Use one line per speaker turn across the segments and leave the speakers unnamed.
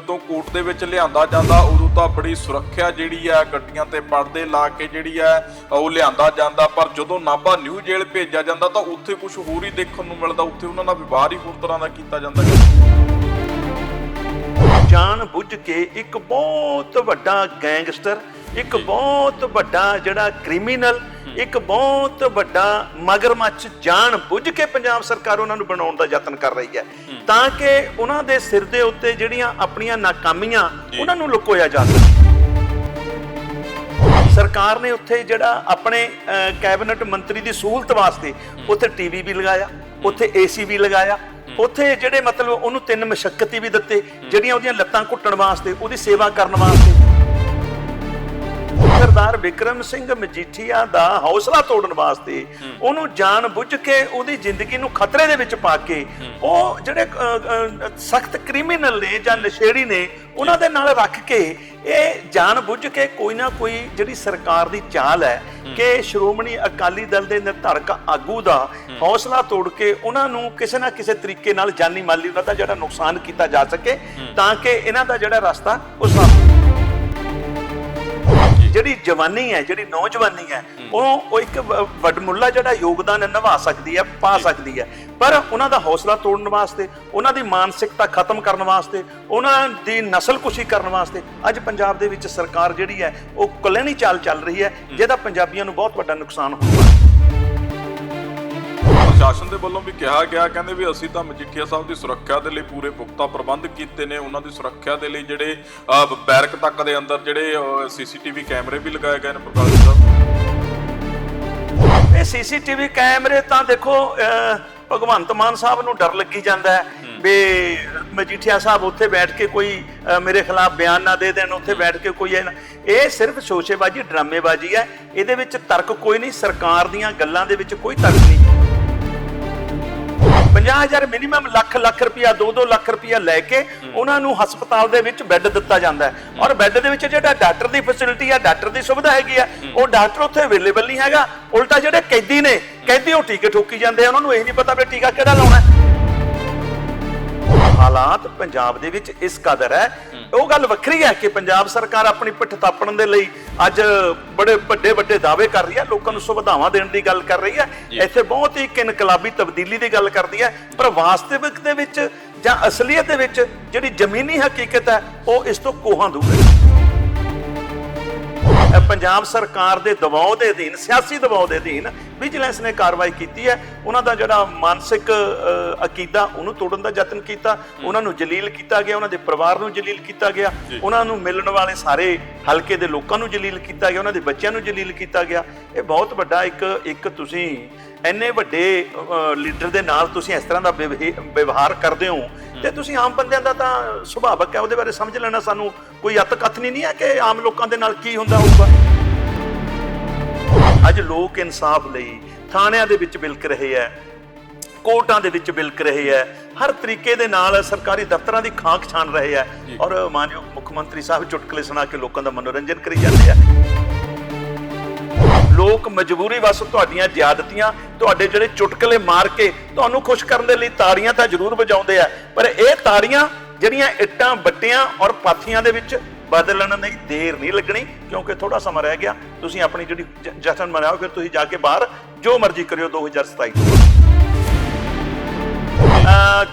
ਜਦੋਂ ਕੋਰਟ ਦੇ ਵਿੱਚ ਲਿਆਂਦਾ ਜਾਂਦਾ, ਉਦੋਂ ਤਾਂ ਬੜੀ ਸੁਰੱਖਿਆ ਜਿਹੜੀ ਹੈ ਗੱਡੀਆਂ ਤੇ ਪਰਦੇ ਲਾ ਕੇ ਜਿਹੜੀ ਹੈ, ਉਹ ਲਿਆਂਦਾ ਜਾਂਦਾ। ਪਰ ਜਦੋਂ ਨਾਭਾ ਨਿਊ ਜੇਲ੍ਹ ਭੇਜਿਆ ਜਾਂਦਾ, ਤਾਂ ਉੱਥੇ ਕੁਝ ਹੋਰ ਹੀ ਦੇਖਣ ਨੂੰ ਮਿਲਦਾ। ਉੱਥੇ ਉਹਨਾਂ ਦਾ ਵਿਵਹਾਰ ਹੀ ਹੋਰ ਤਰ੍ਹਾਂ ਦਾ ਕੀਤਾ ਜਾਂਦਾ।
ਜਾਣ ਬੁੱਝ ਕੇ ਇੱਕ ਬਹੁਤ ਵੱਡਾ ਗੈਂਗਸਟਰ ਇੱਕ ਬਹੁਤ ਵੱਡਾ ਜਿਹੜਾ ਕ੍ਰਿਮੀਨਲ ਇੱਕ ਬਹੁਤ ਵੱਡਾ ਮਗਰਮੱਛ ਜਾਣ ਬੁੱਝ ਕੇ ਪੰਜਾਬ ਸਰਕਾਰ ਉਹਨਾਂ ਨੂੰ ਬਣਾਉਣ ਦਾ ਯਤਨ ਕਰ ਰਹੀ ਹੈ। ਤਾਂ ਕਿ ਉਹਨਾਂ ਦੇ ਸਿਰ ਦੇ ਉੱਤੇ ਜਿਹੜੀਆਂ ਆਪਣੀਆਂ ਨਾਕਾਮੀਆਂ ਉਹਨਾਂ ਨੂੰ ਲੁਕੋਇਆ ਜਾ ਸਕੇ। ਸਰਕਾਰ ਨੇ ਉੱਥੇ ਜਿਹੜਾ ਆਪਣੇ ਕੈਬਨਿਟ ਮੰਤਰੀ ਦੀ ਸਹੂਲਤ ਵਾਸਤੇ ਉੱਥੇ ਟੀਵੀ ਵੀ ਲਗਾਇਆ ਉੱਥੇ ਏਸੀ ਵੀ ਲਗਾਇਆ ਉੱਥੇ ਜਿਹੜੇ ਮਤਲਬ ਉਹਨੂੰ ਤਿੰਨ ਮਸ਼ੱਕਤੀ ਵੀ ਦਿੱਤੇ, ਜਿਹੜੀਆਂ ਉਹਦੀਆਂ ਲੱਤਾਂ ਘੁੱਟਣ ਵਾਸਤੇ, ਉਹਦੀ ਸੇਵਾ ਕਰਨ ਵਾਸਤੇ। ਸਰਦਾਰ ਵਿਕਰਮ ਸਿੰਘ ਮਜੀਠੀਆ ਦਾ ਹੌਸਲਾ ਤੋੜਨ ਵਾਸਤੇ ਉਹਨੂੰ ਜਾਣ ਬੁੱਝ ਕੇ ਉਹਦੀ ਜ਼ਿੰਦਗੀ ਨੂੰ ਖਤਰੇ ਦੇ ਵਿੱਚ ਪਾ ਕੇ ਉਹ ਜਿਹੜੇ ਸਖਤ ਕ੍ਰਿਮੀਨਲ ਨੇ ਜਾਂ ਨਸ਼ੇੜੀ ਨੇ ਉਹਨਾਂ ਦੇ ਨਾਲ ਰੱਖ ਕੇ ਇਹ ਜਾਣ ਬੁੱਝ ਕੇ ਕੋਈ ਨਾ ਕੋਈ ਜਿਹੜੀ ਸਰਕਾਰ ਦੀ ਚਾਲ ਹੈ ਕਿ ਸ਼੍ਰੋਮਣੀ ਅਕਾਲੀ ਦਲ ਦੇ ਨਿਰਧਾਰਕ ਆਗੂ ਦਾ ਹੌਸਲਾ ਤੋੜ ਕੇ ਉਹਨਾਂ ਨੂੰ ਕਿਸੇ ਨਾ ਕਿਸੇ ਤਰੀਕੇ ਨਾਲ ਜਾਨੀ ਮਾਲੀ ਉਹਨਾਂ ਦਾ ਜਿਹੜਾ ਨੁਕਸਾਨ ਕੀਤਾ ਜਾ ਸਕੇ ਤਾਂ ਕਿ ਇਹਨਾਂ ਦਾ ਜਿਹੜਾ ਰਸਤਾ ਉਹ ਸਾਫ਼ ਜਿਹੜੀ ਜਵਾਨੀ ਹੈ ਜਿਹੜੀ ਨੌਜਵਾਨੀ ਹੈ ਉਹ ਉਹ ਇੱਕ ਵੱਡਮੁੱਲਾ ਜਿਹੜਾ ਯੋਗਦਾਨ ਨਿਭਾ ਸਕਦੀ ਹੈ ਪਾ ਸਕਦੀ ਹੈ। ਪਰ ਉਹਨਾਂ ਦਾ ਹੌਸਲਾ ਤੋੜਨ ਵਾਸਤੇ ਉਹਨਾਂ ਦੀ ਮਾਨਸਿਕਤਾ ਖਤਮ ਕਰਨ ਵਾਸਤੇ ਉਹਨਾਂ ਦੀ ਨਸਲਕੁਸ਼ੀ ਕਰਨ ਵਾਸਤੇ ਅੱਜ ਪੰਜਾਬ ਦੇ ਵਿੱਚ ਸਰਕਾਰ ਜਿਹੜੀ ਹੈ ਉਹ ਕਲੈਣੀ ਚਾਲ ਚੱਲ ਰਹੀ ਹੈ। ਜਿਹਦਾ ਪੰਜਾਬੀਆਂ ਨੂੰ ਬਹੁਤ ਵੱਡਾ ਨੁਕਸਾਨ ਹੋਊਗਾ।
ਪ੍ਰਸ਼ਾਸਨ ਦੇ ਵੱਲੋਂ ਵੀ ਕਿਹਾ ਗਿਆ ਕਹਿੰਦੇ ਵੀ ਅਸੀਂ ਤਾਂ ਮਜੀਠੀਆ ਸਾਹਿਬ ਦੀ ਸੁਰੱਖਿਆ ਦੇ ਲਈ ਪੂਰੇ ਪੁਖਤਾ ਪ੍ਰਬੰਧ ਕੀਤੇ ਨੇ। ਉਹਨਾਂ ਦੀ ਸੁਰੱਖਿਆ ਦੇ ਲਈ ਜਿਹੜੇ ਬੈਰਕ ਤੱਕ ਦੇ ਅੰਦਰ ਜਿਹੜੇ ਸੀਸੀਟੀਵੀ ਕੈਮਰੇ ਵੀ ਲਗਾਏ ਗਏ ਨੇ ਪ੍ਰਕਾਸ਼ ਸਾਹਿਬ।
ਇਹ ਸੀਸੀਟੀਵੀ ਕੈਮਰੇ ਤਾਂ ਦੇਖੋ ਭਗਵੰਤ ਮਾਨ ਸਾਹਿਬ ਨੂੰ ਡਰ ਲੱਗੀ ਜਾਂਦਾ ਹੈ ਵੀ ਮਜੀਠੀਆ ਸਾਹਿਬ ਉੱਥੇ ਬੈਠ ਕੇ ਕੋਈ ਮੇਰੇ ਖਿਲਾਫ ਬਿਆਨ ਨਾ ਦੇ ਦੇਣ ਉੱਥੇ ਬੈਠ ਕੇ ਕੋਈ ਇਹ ਸਿਰਫ ਸ਼ੋਸ਼ੇਬਾਜ਼ੀ ਡਰਾਮੇਬਾਜ਼ੀ ਹੈ। ਇਹਦੇ ਵਿੱਚ ਤਰਕ ਕੋਈ ਨਹੀਂ ਸਰਕਾਰ ਦੀਆਂ ਗੱਲਾਂ ਦੇ ਵਿੱਚ ਕੋਈ ਤਰਕ ਨਹੀਂ। 50000 ਮਿਨੀਮਮ ਲੱਖ ਲੱਖ ਰੁਪਇਆ 2-2 ਲੱਖ ਰੁਪਇਆ ਲੈ ਕੇ ਉਹਨਾਂ ਨੂੰ ਹਸਪਤਾਲ ਦੇ ਵਿੱਚ ਬੈੱਡ ਦਿੱਤਾ ਜਾਂਦਾ ਹੈ। ਔਰ ਬੈੱਡ ਦੇ ਵਿੱਚ ਜਿਹੜਾ ਡਾਕਟਰ ਦੀ ਫੈਸਿਲਿਟੀ ਹੈ ਡਾਕਟਰ ਦੀ ਸੁਵਿਧਾ ਹੈਗੀ ਆ ਉਹ ਡਾਕਟਰ ਉੱਥੇ ਅਵੇਲੇਬਲ ਨਹੀਂ ਹੈਗਾ। ਉਲਟਾ ਜਿਹੜੇ ਕੈਦੀ ਨੇ ਕੈਦੀ ਉਹ ਟੀਕੇ ਠੋਕੀ ਜਾਂਦੇ ਆ। ਉਹਨਾਂ ਨੂੰ ਇਹ ਨਹੀਂ ਪਤਾ ਵੀ ਟੀਕਾ ਕਿਹੜਾ ਲਾਉਣਾ ਹੈ। ਹਾਲਾਤ ਪੰਜਾਬ ਦੇ ਵਿੱਚ ਇਸ ਕਦਰ ਹੈ। ਉਹ ਗੱਲ ਵੱਖਰੀ ਹੈ ਕਿ ਪੰਜਾਬ ਸਰਕਾਰ ਆਪਣੀ ਪਿੱਠ ਤਾਪਣ ਦੇ ਲਈ ਅੱਜ ਬੜੇ ਵੱਡੇ ਵੱਡੇ ਦਾਅਵੇ ਕਰ ਰਹੀ ਹੈ ਲੋਕਾਂ ਨੂੰ ਸੁਵਿਧਾਵਾਂ ਦੇਣ ਦੀ ਗੱਲ ਕਰ ਰਹੀ ਹੈ ਇੱਥੇ ਬਹੁਤ ਹੀ ਇੱਕ ਇਨਕਲਾਬੀ ਤਬਦੀਲੀ ਦੀ ਗੱਲ ਕਰਦੀ ਹੈ ਪਰ ਵਾਸਤਵਿਕ ਦੇ ਵਿੱਚ ਜਾਂ ਅਸਲੀਅਤ ਦੇ ਵਿੱਚ ਜਿਹੜੀ ਜ਼ਮੀਨੀ ਹਕੀਕਤ ਹੈ ਉਹ ਇਸ ਤੋਂ ਕੋਹਾਂ ਦੂਰ ਹੈ। ਪੰਜਾਬ ਸਰਕਾਰ ਦੇ ਦਬਾਅ ਦੇ ਅਧੀਨ ਸਿਆਸੀ ਦਬਾਅ ਦੇ ਅਧੀਨ ਵਿਜੀਲੈਂਸ ਨੇ ਕਾਰਵਾਈ ਕੀਤੀ ਹੈ। ਉਹਨਾਂ ਦਾ ਜਿਹੜਾ ਮਾਨਸਿਕ ਅਕੀਦਾ ਉਹਨੂੰ ਤੋੜਨ ਦਾ ਯਤਨ ਕੀਤਾ। ਉਹਨਾਂ ਨੂੰ ਜਲੀਲ ਕੀਤਾ ਗਿਆ ਉਹਨਾਂ ਦੇ ਪਰਿਵਾਰ ਨੂੰ ਜਲੀਲ ਕੀਤਾ ਗਿਆ। ਉਹਨਾਂ ਨੂੰ ਮਿਲਣ ਵਾਲੇ ਸਾਰੇ ਹਲਕੇ ਦੇ ਲੋਕਾਂ ਨੂੰ ਜਲੀਲ ਕੀਤਾ ਗਿਆ ਉਹਨਾਂ ਦੇ ਬੱਚਿਆਂ ਨੂੰ ਜਲੀਲ ਕੀਤਾ ਗਿਆ। ਇਹ ਬਹੁਤ ਵੱਡਾ ਇੱਕ ਇੱਕ ਤੁਸੀਂ ਇੰਨੇ ਵੱਡੇ ਲੀਡਰ ਦੇ ਨਾਲ ਤੁਸੀਂ ਇਸ ਤਰ੍ਹਾਂ ਦਾ ਵਿਵਹੇ- ਵਿਵਹਾਰ ਕਰਦੇ ਹੋ। ਤੇ ਤੁਸੀਂ ਆਮ ਬੰਦਿਆਂ ਦਾ ਤਾਂ ਸੁਭਾਵਕ ਹੈ ਉਹਦੇ ਬਾਰੇ ਸਮਝ ਲੈਣਾ ਸਾਨੂੰ ਕੋਈ ਅਤ ਕਥਨੀ ਨਹੀਂ ਹੈ ਕਿ ਆਮ ਲੋਕਾਂ ਦੇ ਨਾਲ ਕੀ ਹੁੰਦਾ ਹੋਊਗਾ? ਅੱਜ ਲੋਕ ਇਨਸਾਫ ਲਈ ਥਾਣਿਆਂ ਦੇ ਵਿੱਚ ਬਿਲਕ ਰਹੇ ਹੈ ਕੋਰਟਾਂ ਦੇ ਵਿੱਚ ਬਿਲਕ ਰਹੇ ਹੈ ਹਰ ਤਰੀਕੇ ਦੇ ਨਾਲ ਸਰਕਾਰੀ ਦਫ਼ਤਰਾਂ ਦੀ ਖਾਕ ਛਾਨ ਰਹੇ ਹੈ ਔਰ ਮਾਨਯੋਗ ਮੁੱਖ ਮੰਤਰੀ ਸਾਹਿਬ ਚੁਟਕਲੇ ਸੁਣਾ ਕੇ ਲੋਕਾਂ ਦਾ ਮਨੋਰੰਜਨ ਕਰੀ ਜਾਂਦੇ ਆ ਲੋਕ ਮਜਬੂਰੀ ਵਸ ਤੁਹਾਡੀਆਂ ਜ਼ਿਆਦਤੀਆਂ, ਤੁਹਾਡੇ ਜਿਹੜੇ ਚੁਟਕਲੇ ਮਾਰ ਕੇ ਤੁਹਾਨੂੰ ਖੁਸ਼ ਕਰਨ ਦੇ ਲਈ ਤਾੜੀਆਂ ਤਾਂ ਜ਼ਰੂਰ ਵਜਾਉਂਦੇ ਆ। ਪਰ ਇਹ ਤਾੜੀਆਂ ਜਿਹੜੀਆਂ ਇੱਟਾਂ, ਬੱਟੀਆਂ ਔਰ ਪਾਥੀਆਂ ਦੇ ਵਿੱਚ ਬਦਲਣ ਲਈ ਦੇਰ ਨਹੀਂ ਲੱਗਣੀ, ਕਿਉਂਕਿ ਥੋੜਾ ਸਮਾਂ ਰਹਿ ਗਿਆ। ਤੁਸੀਂ ਆਪਣੀ ਜਿਹੜੀ ਜਸ਼ਨ ਮਨਾਓ, ਫਿਰ ਤੁਸੀਂ ਜਾ ਕੇ ਬਾਹਰ ਜੋ ਮਰਜ਼ੀ ਕਰਿਓ 2027 ਤੋਂ। ਅਹ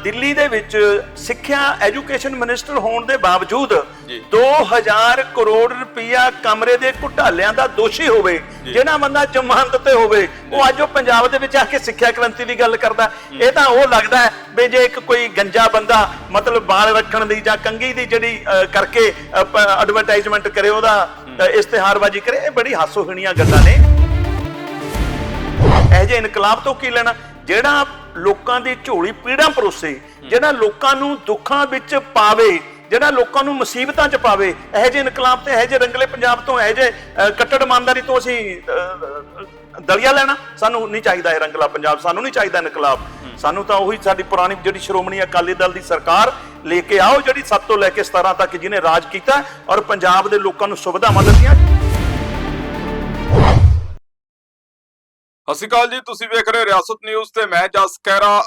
ਦਿੱਲੀ ਦੇ ਵਿੱਚ ਸਿੱਖਿਆ ਐਜੂਕੇਸ਼ਨ ਮਿਨਿਸਟਰ ਹੋਣ ਦੇ ਬਾਵਜੂਦ
ਜੀ।
2000 ਕਰੋੜ ਰੁਪਇਆ ਕਮਰੇ ਦੇ ਘੁਟਾਲਿਆਂ ਦਾ ਦੋਸ਼ੀ ਹੋਵੇ ਜਿਹੜਾ ਬੰਦਾ ਜ਼ਮਾਨਤ ਤੇ ਹੋਵੇ ਉਹ ਅੱਜ ਉਹ ਪੰਜਾਬ ਦੇ ਵਿੱਚ ਆ ਕੇ ਸਿੱਖਿਆ ਕ੍ਰਾਂਤੀ ਦੀ ਗੱਲ ਕਰਦਾ। ਇਹ ਤਾਂ ਉਹ ਲੱਗਦਾ ਹੈ ਵੀ ਜੇ ਇੱਕ ਕੋਈ ਗੰਜਾ ਬੰਦਾ ਮਤਲਬ ਬਾਲ ਰੱਖਣ ਦੀ ਜਾਂ ਕੰਗੀ ਦੀ ਜਿਹੜੀ ਕਰਕੇ ਐਡਵਰਟਾਈਜ਼ਮੈਂਟ ਕਰੇ ਉਹਦਾ ਇਸ਼ਤਿਹਾਰਬਾਜ਼ੀ ਕਰੇ ਇਹ ਬੜੀ ਹਾਸੋਹੀਣੀਆਂ ਗੱਲਾਂ ਨੇ। ਇਹ ਜੇ ਇਨਕਲਾਬ ਤੋਂ ਕੀ ਲੈਣਾ? ਜਿਹੜਾ ਲੋਕਾਂ ਦੀ ਝੋਲੀ ਪੀੜਾਂ ਪਰੋਸੇ, ਜਿਹੜਾ ਲੋਕਾਂ ਨੂੰ ਦੁੱਖਾਂ ਵਿੱਚ ਪਾਵੇ, ਜਿਹੜਾ ਲੋਕਾਂ ਨੂੰ ਮੁਸੀਬਤਾਂ 'ਚ ਪਾਵੇ, ਇਹ ਜੇ ਇਨਕਲਾਬ ਤੇ ਇਹ ਜੇ ਰੰਗਲੇ ਪੰਜਾਬ ਤੋਂ ਇਹ ਜੇ ਕੱਟੜ ਇਮਾਨਦਾਰੀ ਤੋਂ ਅਸੀਂ ਦਲੀਆ ਲੈਣਾ, ਸਾਨੂੰ ਨਹੀਂ ਚਾਹੀਦਾ ਇਹ ਰੰਗਲਾ ਪੰਜਾਬ, ਸਾਨੂੰ ਨਹੀਂ ਚਾਹੀਦਾ ਇਨਕਲਾਬ। ਸਾਨੂੰ ਤਾਂ ਉਹੀ ਸਾਡੀ ਪੁਰਾਣੀ ਜਿਹੜੀ ਸ਼੍ਰੋਮਣੀ ਅਕਾਲੀ ਦਲ ਦੀ ਸਰਕਾਰ ਲੈ ਕੇ ਆਓ, ਜਿਹੜੀ 7 ਤੋਂ ਲੈ ਕੇ 17 ਤੱਕ ਜਿਹਨੇ ਰਾਜ ਕੀਤਾ ਔਰ ਪੰਜਾਬ ਦੇ ਲੋਕਾਂ ਨੂੰ ਸੁਵਿਧਾਵਾਂ ਦਿੱਤੀਆਂ।
ਸਤਿ ਸ਼੍ਰੀ ਅਕਾਲ ਜੀ ਤੁਸੀਂ ਵੇਖ ਰਹੇ ਹੋ ਰਿਆਸਤ ਨਿਊਜ਼ ਤੇ ਮੈਂ ਜਸ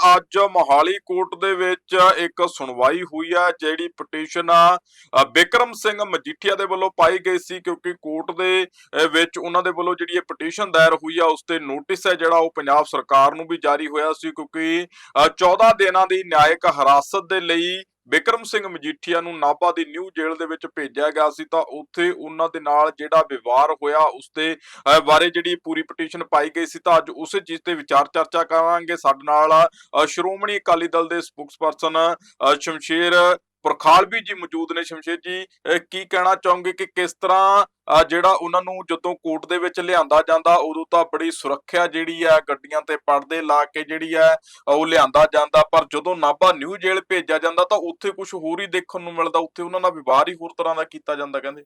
ਅੱਜ ਮੋਹਾਲੀ ਕੋਰਟ ਦੇ ਵਿੱਚ ਇੱਕ ਸੁਣਵਾਈ ਹੋਈ ਆ ਜਿਹੜੀ ਪਟੀਸ਼ਨ ਆ ਬਿਕਰਮ ਸਿੰਘ ਮਜੀਠੀਆ ਦੇ ਵੱਲੋਂ ਪਾਈ ਗਈ ਸੀ ਕਿਉਂਕਿ ਕੋਰਟ ਦੇ ਵਿੱਚ ਉਹਨਾਂ ਦੇ ਵੱਲੋਂ ਜਿਹੜੀ ਇਹ ਪਟੀਸ਼ਨ ਦਾਇਰ ਹੋਈ ਆ ਉਸ ਤੇ ਨੋਟਿਸ ਹੈ ਜਿਹੜਾ ਉਹ ਪੰਜਾਬ ਸਰਕਾਰ ਨੂੰ ਵੀ ਜਾਰੀ ਹੋਇਆ ਸੀ ਕਿਉਂਕਿ ਅ, 14 ਦਿਨਾਂ ਦੀ ਨਿਆਇਕ ਹਿਰਾਸਤ ਦੇ ਲਈ ਬਿਕਰਮ ਸਿੰਘ ਮਜੀਠੀਆ ਨੂੰ ਨਾਭਾ ਦੀ ਨਿਊ ਜੇਲ੍ਹ ਦੇ ਵਿੱਚ ਭੇਜਿਆ ਗਿਆ ਸੀ ਤਾਂ ਉੱਥੇ ਉਹਨਾਂ ਦੇ ਨਾਲ ਜਿਹੜਾ ਵਿਵਹਾਰ ਹੋਇਆ ਉਸ ਤੇ ਬਾਰੇ ਜਿਹੜੀ ਪੂਰੀ ਪਟੀਸ਼ਨ ਪਾਈ ਗਈ ਸੀ ਤਾਂ ਅੱਜ ਉਸੇ ਚੀਜ਼ ਤੇ ਵਿਚਾਰ ਚਰਚਾ ਕਰਾਂਗੇ। ਸਾਡੇ ਨਾਲ ਸ਼੍ਰੋਮਣੀ ਅਕਾਲੀ ਦਲ ਦੇ ਸਪੋਕਸਪਰਸਨ ਅ, ਸ਼ਮਸ਼ੇਰ ਪ੍ਰਖਾਲਵੀ ਜੀ ਮੌਜੂਦ ਨੇ। ਸ਼ਮਸ਼ੇਰ ਜੀ ਕੀ ਕਹਿਣਾ ਚਾਹੋਗੇ ਕਿ ਕਿਸ ਤਰ੍ਹਾਂ ਜਿਹੜਾ ਉਹਨਾਂ ਨੂੰ ਜਦੋਂ ਕੋਰਟ ਦੇ ਵਿੱਚ ਲਿਆਂਦਾ ਜਾਂਦਾ ਉਦੋਂ ਤਾਂ ਬੜੀ ਸੁਰੱਖਿਆ ਜਿਹੜੀ ਹੈ ਗੱਡੀਆਂ ਤੇ ਪਰਦੇ ਲਾ ਕੇ ਜਿਹੜੀ ਹੈ ਉਹ ਲਿਆਂਦਾ ਜਾਂਦਾ। ਪਰ ਜਦੋਂ ਨਾਭਾ ਨਿਊ ਜੇਲ੍ਹ ਭੇਜਿਆ ਜਾਂਦਾ ਤਾਂ ਉੱਥੇ ਕੁਝ ਹੋਰ ਹੀ ਦੇਖਣ ਨੂੰ ਮਿਲਦਾ। ਉੱਥੇ ਉਹਨਾਂ ਦਾ ਵਿਵਹਾਰ ਹੀ ਹੋਰ ਤਰ੍ਹਾਂ ਦਾ ਕੀਤਾ ਜਾਂਦਾ ਕਹਿੰਦੇ।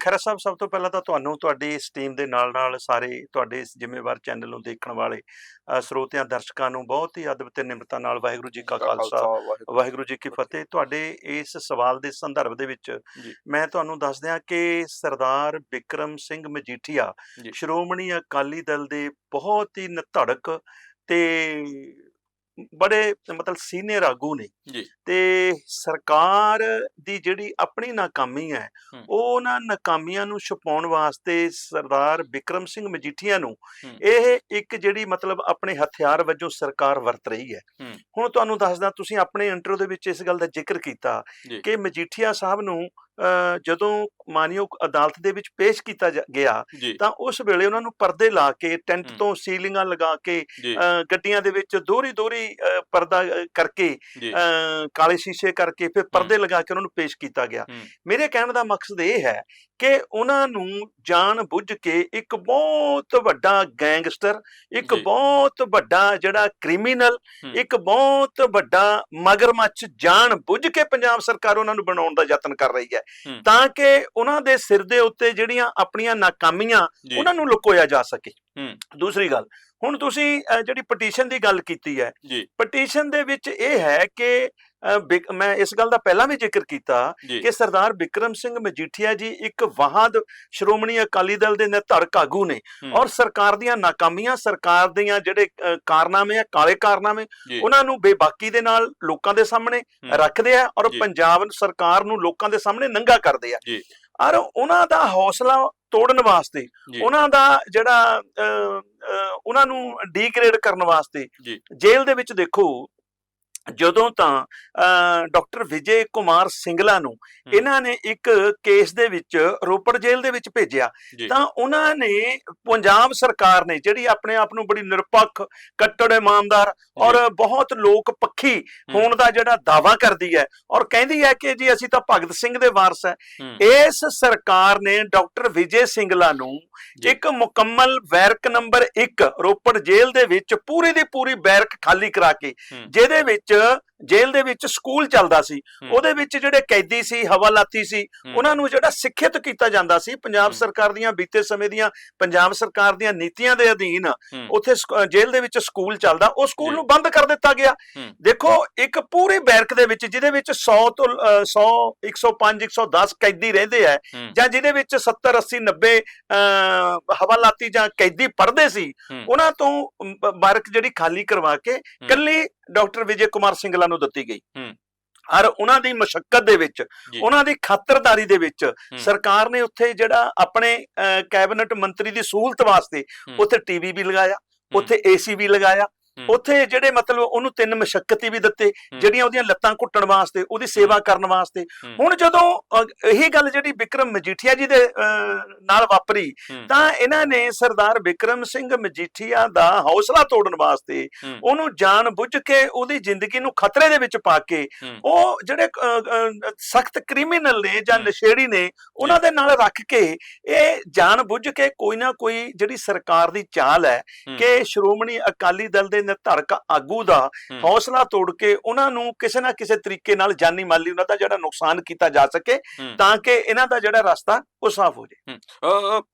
ਖਹਿਰਾ ਸਾਹਿਬ ਸਭ ਤੋਂ ਪਹਿਲਾਂ ਤਾਂ ਤੁਹਾਨੂੰ ਤੁਹਾਡੀ ਇਸ ਟੀਮ ਦੇ ਨਾਲ ਨਾਲ ਸਾਰੇ ਤੁਹਾਡੇ ਇਸ ਜ਼ਿੰਮੇਵਾਰ ਚੈਨਲ ਨੂੰ ਦੇਖਣ ਵਾਲੇ ਸਰੋਤਿਆਂ ਦਰਸ਼ਕਾਂ ਨੂੰ ਬਹੁਤ ਹੀ ਅਦਬ ਤੇ ਨਿਮਰਤਾ ਨਾਲ ਵਾਹਿਗੁਰੂ ਜੀ ਕਾ ਖਾਲਸਾ
ਵਾਹਿਗੁਰੂ
ਜੀ ਕੀ ਫਤਿਹ। ਤੁਹਾਡੇ ਇਸ ਸਵਾਲ ਦੇ ਸੰਦਰਭ ਦੇ ਵਿੱਚ। ਮੈਂ ਤੁਹਾਨੂੰ ਦੱਸ ਦਿਆਂ ਕਿ ਸਰਦਾਰ ਬਿਕਰਮ ਸਿੰਘ ਮਜੀਠੀਆ। ਸ਼੍ਰੋਮਣੀ ਅਕਾਲੀ ਦਲ ਦੇ ਬਹੁਤ ਹੀ ਨਿਧੜਕ ਤੇ ਬੜੇ ਮਤਲਬ ਸੀਨੀਅਰ ਆਗੂ ਨੇ। ਤੇ ਸਰਕਾਰ ਦੀ ਜਿਹੜੀ ਆਪਣੀ ਨਾਕਾਮੀ ਹੈ। ਉਹ ਉਹਨਾਂ ਨਾਕਾਮੀਆਂ ਨੂੰ ਛੁਪਾਉਣ ਵਾਸਤੇ ਸਰਦਾਰ ਬਿਕਰਮ ਸਿੰਘ ਮਜੀਠੀਆ ਨੂੰ। ਇਹ ਇੱਕ ਜਿਹੜੀ ਮਤਲਬ ਆਪਣੇ ਹਥਿਆਰ ਵਜੋਂ ਸਰਕਾਰ ਵਰਤ ਰਹੀ ਹੈ। ਹੁਣ ਤੁਹਾਨੂੰ ਦੱਸਦਾ ਤੁਸੀਂ ਆਪਣੇ ਇੰਟਰੋ ਦੇ ਵਿੱਚ ਇਸ ਗੱਲ ਦਾ ਜ਼ਿਕਰ ਕੀਤਾ। ਕਿ ਮਜੀਠੀਆ ਸਾਹਿਬ ਨੂੰ ਜਦੋਂ ਮਾਨਯੋਗ ਅਦਾਲਤ ਦੇ ਵਿੱਚ ਪੇਸ਼ ਕੀਤਾ ਗਿਆ ਤਾਂ ਉਸ ਵੇਲੇ ਉਹਨਾਂ ਨੂੰ ਪਰਦੇ ਲਾ ਕੇ ਟੈਂਟ। ਤੋਂ ਸੀਲਿੰਗਾਂ ਲਗਾ ਕੇ ਗੱਡੀਆਂ ਦੇ ਵਿੱਚ ਦੋਹਰੀ ਦੋਹਰੀ ਪਰਦਾ ਕਰਕੇ ਕਾਲੇ ਸ਼ੀਸ਼ੇ ਕਰਕੇ ਫਿਰ ਪਰਦੇ ਲਗਾ ਕੇ ਉਹਨਾਂ ਨੂੰ ਪੇਸ਼ ਕੀਤਾ ਗਿਆ। ਮੇਰੇ ਕਹਿਣ ਦਾ ਮਕਸਦ ਇਹ ਹੈ ਕਿ ਉਹਨਾਂ ਨੂੰ ਜਾਣ ਬੁੱਝ ਕੇ ਇੱਕ ਬਹੁਤ ਵੱਡਾ ਗੈਂਗਸਟਰ ਇੱਕ। ਬਹੁਤ ਵੱਡਾ ਜਿਹੜਾ ਕ੍ਰਿਮੀਨਲ। ਇੱਕ ਬਹੁਤ ਵੱਡਾ ਮਗਰਮੱਛ ਜਾਣ ਬੁੱਝ ਕੇ ਪੰਜਾਬ ਸਰਕਾਰ ਉਹਨਾਂ ਨੂੰ ਬਣਾਉਣ ਦਾ ਯਤਨ ਕਰ ਰਹੀ ਹੂੰ। ਤਾਂ ਕਿ ਉਹਨਾਂ ਦੇ ਸਿਰ ਦੇ ਉੱਤੇ ਜਿਹੜੀਆਂ ਆਪਣੀਆਂ ਨਾਕਾਮੀਆਂ ਉਹਨਾਂ ਨੂੰ ਲੁਕੋਇਆ ਜਾ ਸਕੇ। ਦੂਸਰੀ ਗੱਲ ਹੁਣ ਤੁਸੀਂ ਜਿਹੜੀ ਪਟੀਸ਼ਨ ਦੀ ਗੱਲ ਕੀਤੀ ਹੈ ਪਟੀਸ਼ਨ ਦੇ ਵਿੱਚ ਇਹ ਹੈ ਕਿ ਮੈਂ ਇਸ ਗੱਲ ਦਾ ਪਹਿਲਾਂ ਵੀ ਜ਼ਿਕਰ ਕੀਤਾ ਕਿ ਸਰਦਾਰ ਬਿਕਰਮ ਸਿੰਘ ਮਜੀਠੀਆ ਜੀ ਇੱਕ ਵਾਹਦ ਸ਼੍ਰੋਮਣੀ ਅਕਾਲੀ ਦਲ ਦੇ ਨਿਧੜਕ ਆਗੂ ਨੇ। ਔਰ ਸਰਕਾਰ ਦੀਆਂ ਨਾਕਾਮੀਆਂ ਸਰਕਾਰ ਦੀਆਂ ਜਿਹੜੇ ਕਾਰਨਾਮੇ ਆ ਕਾਲੇ ਕਾਰਨਾਮੇ ਉਹਨਾਂ ਨੂੰ ਬੇਬਾਕੀ ਦੇ ਨਾਲ ਲੋਕਾਂ ਦੇ ਸਾਹਮਣੇ। ਰੱਖਦੇ ਆ ਔਰ। ਪੰਜਾਬ ਸਰਕਾਰ ਨੂੰ ਲੋਕਾਂ ਦੇ ਸਾਹਮਣੇ ਨੰਗਾ ਕਰਦੇ ਆ। ਔਰ ਉਹਨਾਂ ਦਾ ਹੌਸਲਾ ਤੋੜਨ ਵਾਸਤੇ ਉਹਨਾਂ ਦਾ ਜਿਹੜਾ ਉਹਨਾਂ ਨੂੰ ਡੀਗ੍ਰੇਡ ਕਰਨ ਵਾਸਤੇ। ਜੇਲ੍ਹ ਦੇ ਵਿੱਚ ਦੇਖੋ ਜਦੋਂ ਤਾਂ ਡਾਕਟਰ ਵਿਜੇ ਕੁਮਾਰ ਸਿੰਗਲਾ ਨੂੰ ਇਹਨਾਂ ਨੇ ਇੱਕ ਕੇਸ ਦੇ ਵਿੱਚ ਰੋਪੜ ਜੇਲ੍ਹ ਦੇ ਵਿੱਚ ਭੇਜਿਆ। ਤਾਂ ਉਹਨਾਂ ਨੇ ਪੰਜਾਬ ਸਰਕਾਰ ਨੇ ਜਿਹੜੀ ਆਪਣੇ ਆਪ ਨੂੰ ਬੜੀ ਨਿਰਪੱਖ ਕੱਟੜ ਇਮਾਨਦਾਰ ਔਰ ਬਹੁਤ ਲੋਕ ਪੱਖੀ ਹੋਣ ਦਾ ਜਿਹੜਾ ਦਾਵਾ ਕਰਦੀ ਹੈ ਔਰ ਕਹਿੰਦੀ ਹੈ ਕਿ ਜੀ ਅਸੀਂ ਤਾਂ ਭਗਤ ਸਿੰਘ ਦੇ ਵਾਰਸ ਹੈ। ਇਸ ਸਰਕਾਰ ਨੇ ਡਾਕਟਰ ਵਿਜੇ ਸਿੰਗਲਾ ਨੂੰ। ਇੱਕ ਮੁਕੰਮਲ ਬੈਰਕ ਨੰਬਰ 1 ਰੋਪੜ ਜੇਲ੍ਹ ਦੇ ਵਿੱਚ ਪੂਰੀ ਦੀ ਪੂਰੀ ਬੈਰਕ ਖਾਲੀ ਕਰਾ ਕੇ। ਜਿਹਦੇ ਵਿੱਚ ਜੇਲ੍ਹ ਦੇ ਵਿੱਚ ਸਕੂਲ ਚੱਲਦਾ ਸੀ। ਉਹਦੇ ਵਿੱਚ ਜਿਹੜੇ ਕੈਦੀ ਸੀ ਹਵਾਲਾਤੀ ਸੀ। ਉਹਨਾਂ ਨੂੰ ਜਿਹੜਾ ਸਿੱਖਿਅਤ ਕੀਤਾ ਜਾਂਦਾ ਸੀ ਪੰਜਾਬ। ਸਰਕਾਰ ਦੀਆਂ ਬੀਤੇ ਸਮੇਂ ਦੀਆਂ ਪੰਜਾਬ ਸਰਕਾਰ ਦੀਆਂ ਨੀਤੀਆਂ ਦੇ ਅਧੀਨ। ਉੱਥੇ ਜੇਲ੍ਹ ਦੇ ਵਿੱਚ ਸਕੂਲ ਚੱਲਦਾ ਉਹ ਸਕੂਲ। ਨੂੰ ਬੰਦ ਕਰ ਦਿੱਤਾ ਗਿਆ। ਦੇਖੋ ਇੱਕ ਪੂਰੀ ਬੈਰਕ ਦੇ ਵਿੱਚ ਜਿਹਦੇ ਵਿੱਚ 100 ਤੋਂ ਅਹ, 100 105 110 ਕੈਦੀ ਰਹਿੰਦੇ ਆ। ਜਾਂ ਜਿਹਦੇ ਵਿੱਚ 70 80 90 ਅਹ, ਹਵਾਲਾਤੀ ਜਾਂ ਕੈਦੀ ਪੜਦੇ ਸੀ। ਉਹਨਾਂ ਤੋਂ ਬਰਕ ਜਿਹੜੀ ਖਾਲੀ ਕਰਵਾ ਕੇ ਕੱਲੀ ਡਾਕਟਰ ਵਿਜੇ ਕੁਮਾਰ ਸਿੰਗਲਾ ਨੂੰ ਦਿੱਤੀ ਗਈ
ਹੂੰ।
ਔਰ ਉਹਨਾਂ ਦੀ ਮਸ਼ੱਕਤ ਦੇ ਵਿੱਚ। ਉਹਨਾਂ ਦੀ ਖਾਤਰਦਾਰੀ ਦੇ ਵਿੱਚ ਸਰਕਾਰ ਨੇ ਉੱਥੇ ਜਿਹੜਾ ਆਪਣੇ ਕੈਬਨਿਟ ਮੰਤਰੀ ਦੀ ਸਹੂਲਤ ਵਾਸਤੇ। ਉੱਥੇ ਟੀਵੀ ਵੀ ਲਗਾਇਆ ਉੱਥੇ ਏਸੀ ਵੀ ਲਗਾਇਆ। ਉੱਥੇ ਜਿਹੜੇ ਮਤਲਬ ਉਹਨੂੰ ਤਿੰਨ ਮਸ਼ੱਕਤੀ ਵੀ ਦਿੱਤੇ। ਜਿਹੜੀਆਂ ਉਹਦੀਆਂ ਲੱਤਾਂ ਘੁੱਟਣ ਵਾਸਤੇ ਉਹਦੀ ਸੇਵਾ ਕਰਨ ਵਾਸਤੇ। ਹੁਣ ਜਦੋਂ ਇਹੀ ਗੱਲ ਜਿਹੜੀ ਵਿਕਰਮ ਮਜੀਠੀਆ ਜੀ ਦੇ ਨਾਲ ਵਾਪਰੀ। ਤਾਂ ਇਹਨਾਂ ਨੇ ਸਰਦਾਰ ਵਿਕਰਮ ਸਿੰਘ ਮਜੀਠੀਆ ਦਾ ਹੌਸਲਾ ਤੋੜਨ ਵਾਸਤੇ। ਉਹਨੂੰ ਜਾਣ ਬੁੱਝ ਕੇ ਉਹਦੀ ਜ਼ਿੰਦਗੀ ਨੂੰ ਖਤਰੇ ਦੇ ਵਿੱਚ ਪਾ ਕੇ। ਉਹ ਜਿਹੜੇ ਸਖਤ ਕ੍ਰਿਮੀਨਲ ਨੇ ਜਾਂ। ਨਸ਼ੇੜੀ ਨੇ ਉਹਨਾਂ ਦੇ ਨਾਲ ਰੱਖ ਕੇ ਇਹ ਜਾਣ ਬੁੱਝ ਕੇ ਕੋਈ ਨਾ ਕੋਈ ਜਿਹੜੀ ਸਰਕਾਰ ਦੀ ਚਾਲ ਹੂੰ। ਕਿ ਸ਼੍ਰੋਮਣੀ ਅਕਾਲੀ ਦਲ ਦੇ ਨਿਰਧਾਰਕ ਆਗੂ ਦਾ। ਹੌਸਲਾ ਤੋੜ ਕੇ ਉਹਨਾਂ ਨੂੰ ਕਿਸੇ ਨਾ ਕਿਸੇ ਤਰੀਕੇ ਨਾਲ ਜਾਨੀ ਮਾਲੀ ਉਹਨਾਂ ਦਾ ਜਿਹੜਾ ਨੁਕਸਾਨ ਕੀਤਾ ਜਾ ਸਕੇ। ਤਾਂ ਕਿ ਇਹਨਾਂ ਦਾ ਜਿਹੜਾ ਰਸਤਾ ਉਹ ਸਾਫ਼ ਹੋ ਜਾਏ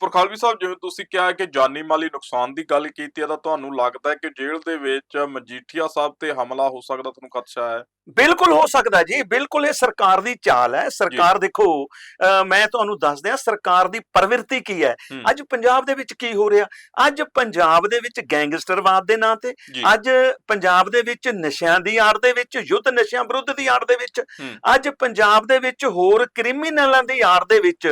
ਪ੍ਰਖਾਲਵੀ ਸਾਹਿਬ ਜਿਵੇਂ ਤੁਸੀਂ ਕਿਹਾ ਕਿ ਜਾਨੀ ਮਾਲੀ ਨੁਕਸਾਨ ਦੀ ਗੱਲ ਕੀਤੀ ਹੈ ਤਾਂ ਤੁਹਾਨੂੰ ਲੱਗਦਾ ਹੈ ਕਿ ਜੇਲ੍ਹ ਦੇ ਵਿੱਚ ਮਜੀਠੀਆ ਸਾਹਿਬ ਤੇ ਹਮਲਾ ਹੋ ਸਕਦਾ ਤੁਹਾਨੂੰ ਖਦਸ਼ਾ ਹੈ
ਬਿਲਕੁਲ ਹੋ ਸਕਦਾ ਜੀ ਬਿਲਕੁਲ ਇਹ ਸਰਕਾਰ ਦੀ ਚਾਲ ਹੈ। ਸਰਕਾਰ ਦੇਖੋ ਮੈਂ ਤੁਹਾਨੂੰ ਦੱਸ ਦਿਆਂ ਸਰਕਾਰ ਦੀ ਪ੍ਰਵਿਰਤੀ ਕੀ ਹੈ। ਅੱਜ ਪੰਜਾਬ ਦੇ ਵਿੱਚ ਕੀ ਹੋ ਰਿਹਾ? ਅੱਜ ਪੰਜਾਬ ਦੇ ਵਿੱਚ ਗੈਂਗਸਟਰਵਾਦ ਦੇ ਨਾਂ ਤੇ ਅੱਜ ਪੰਜਾਬ ਦੇ ਵਿੱਚ ਨਸ਼ਿਆਂ ਦੀ ਆੜ ਦੇ ਵਿੱਚ ਯੁੱਧ ਨਸ਼ਿਆਂ ਵਿਰੁੱਧ ਦੀ ਆੜ ਦੇ ਵਿੱਚ। ਅੱਜ ਪੰਜਾਬ ਦੇ ਵਿੱਚ ਹੋਰ ਕ੍ਰਿਮੀਨਲਾਂ ਦੀ ਆੜ ਦੇ ਵਿੱਚ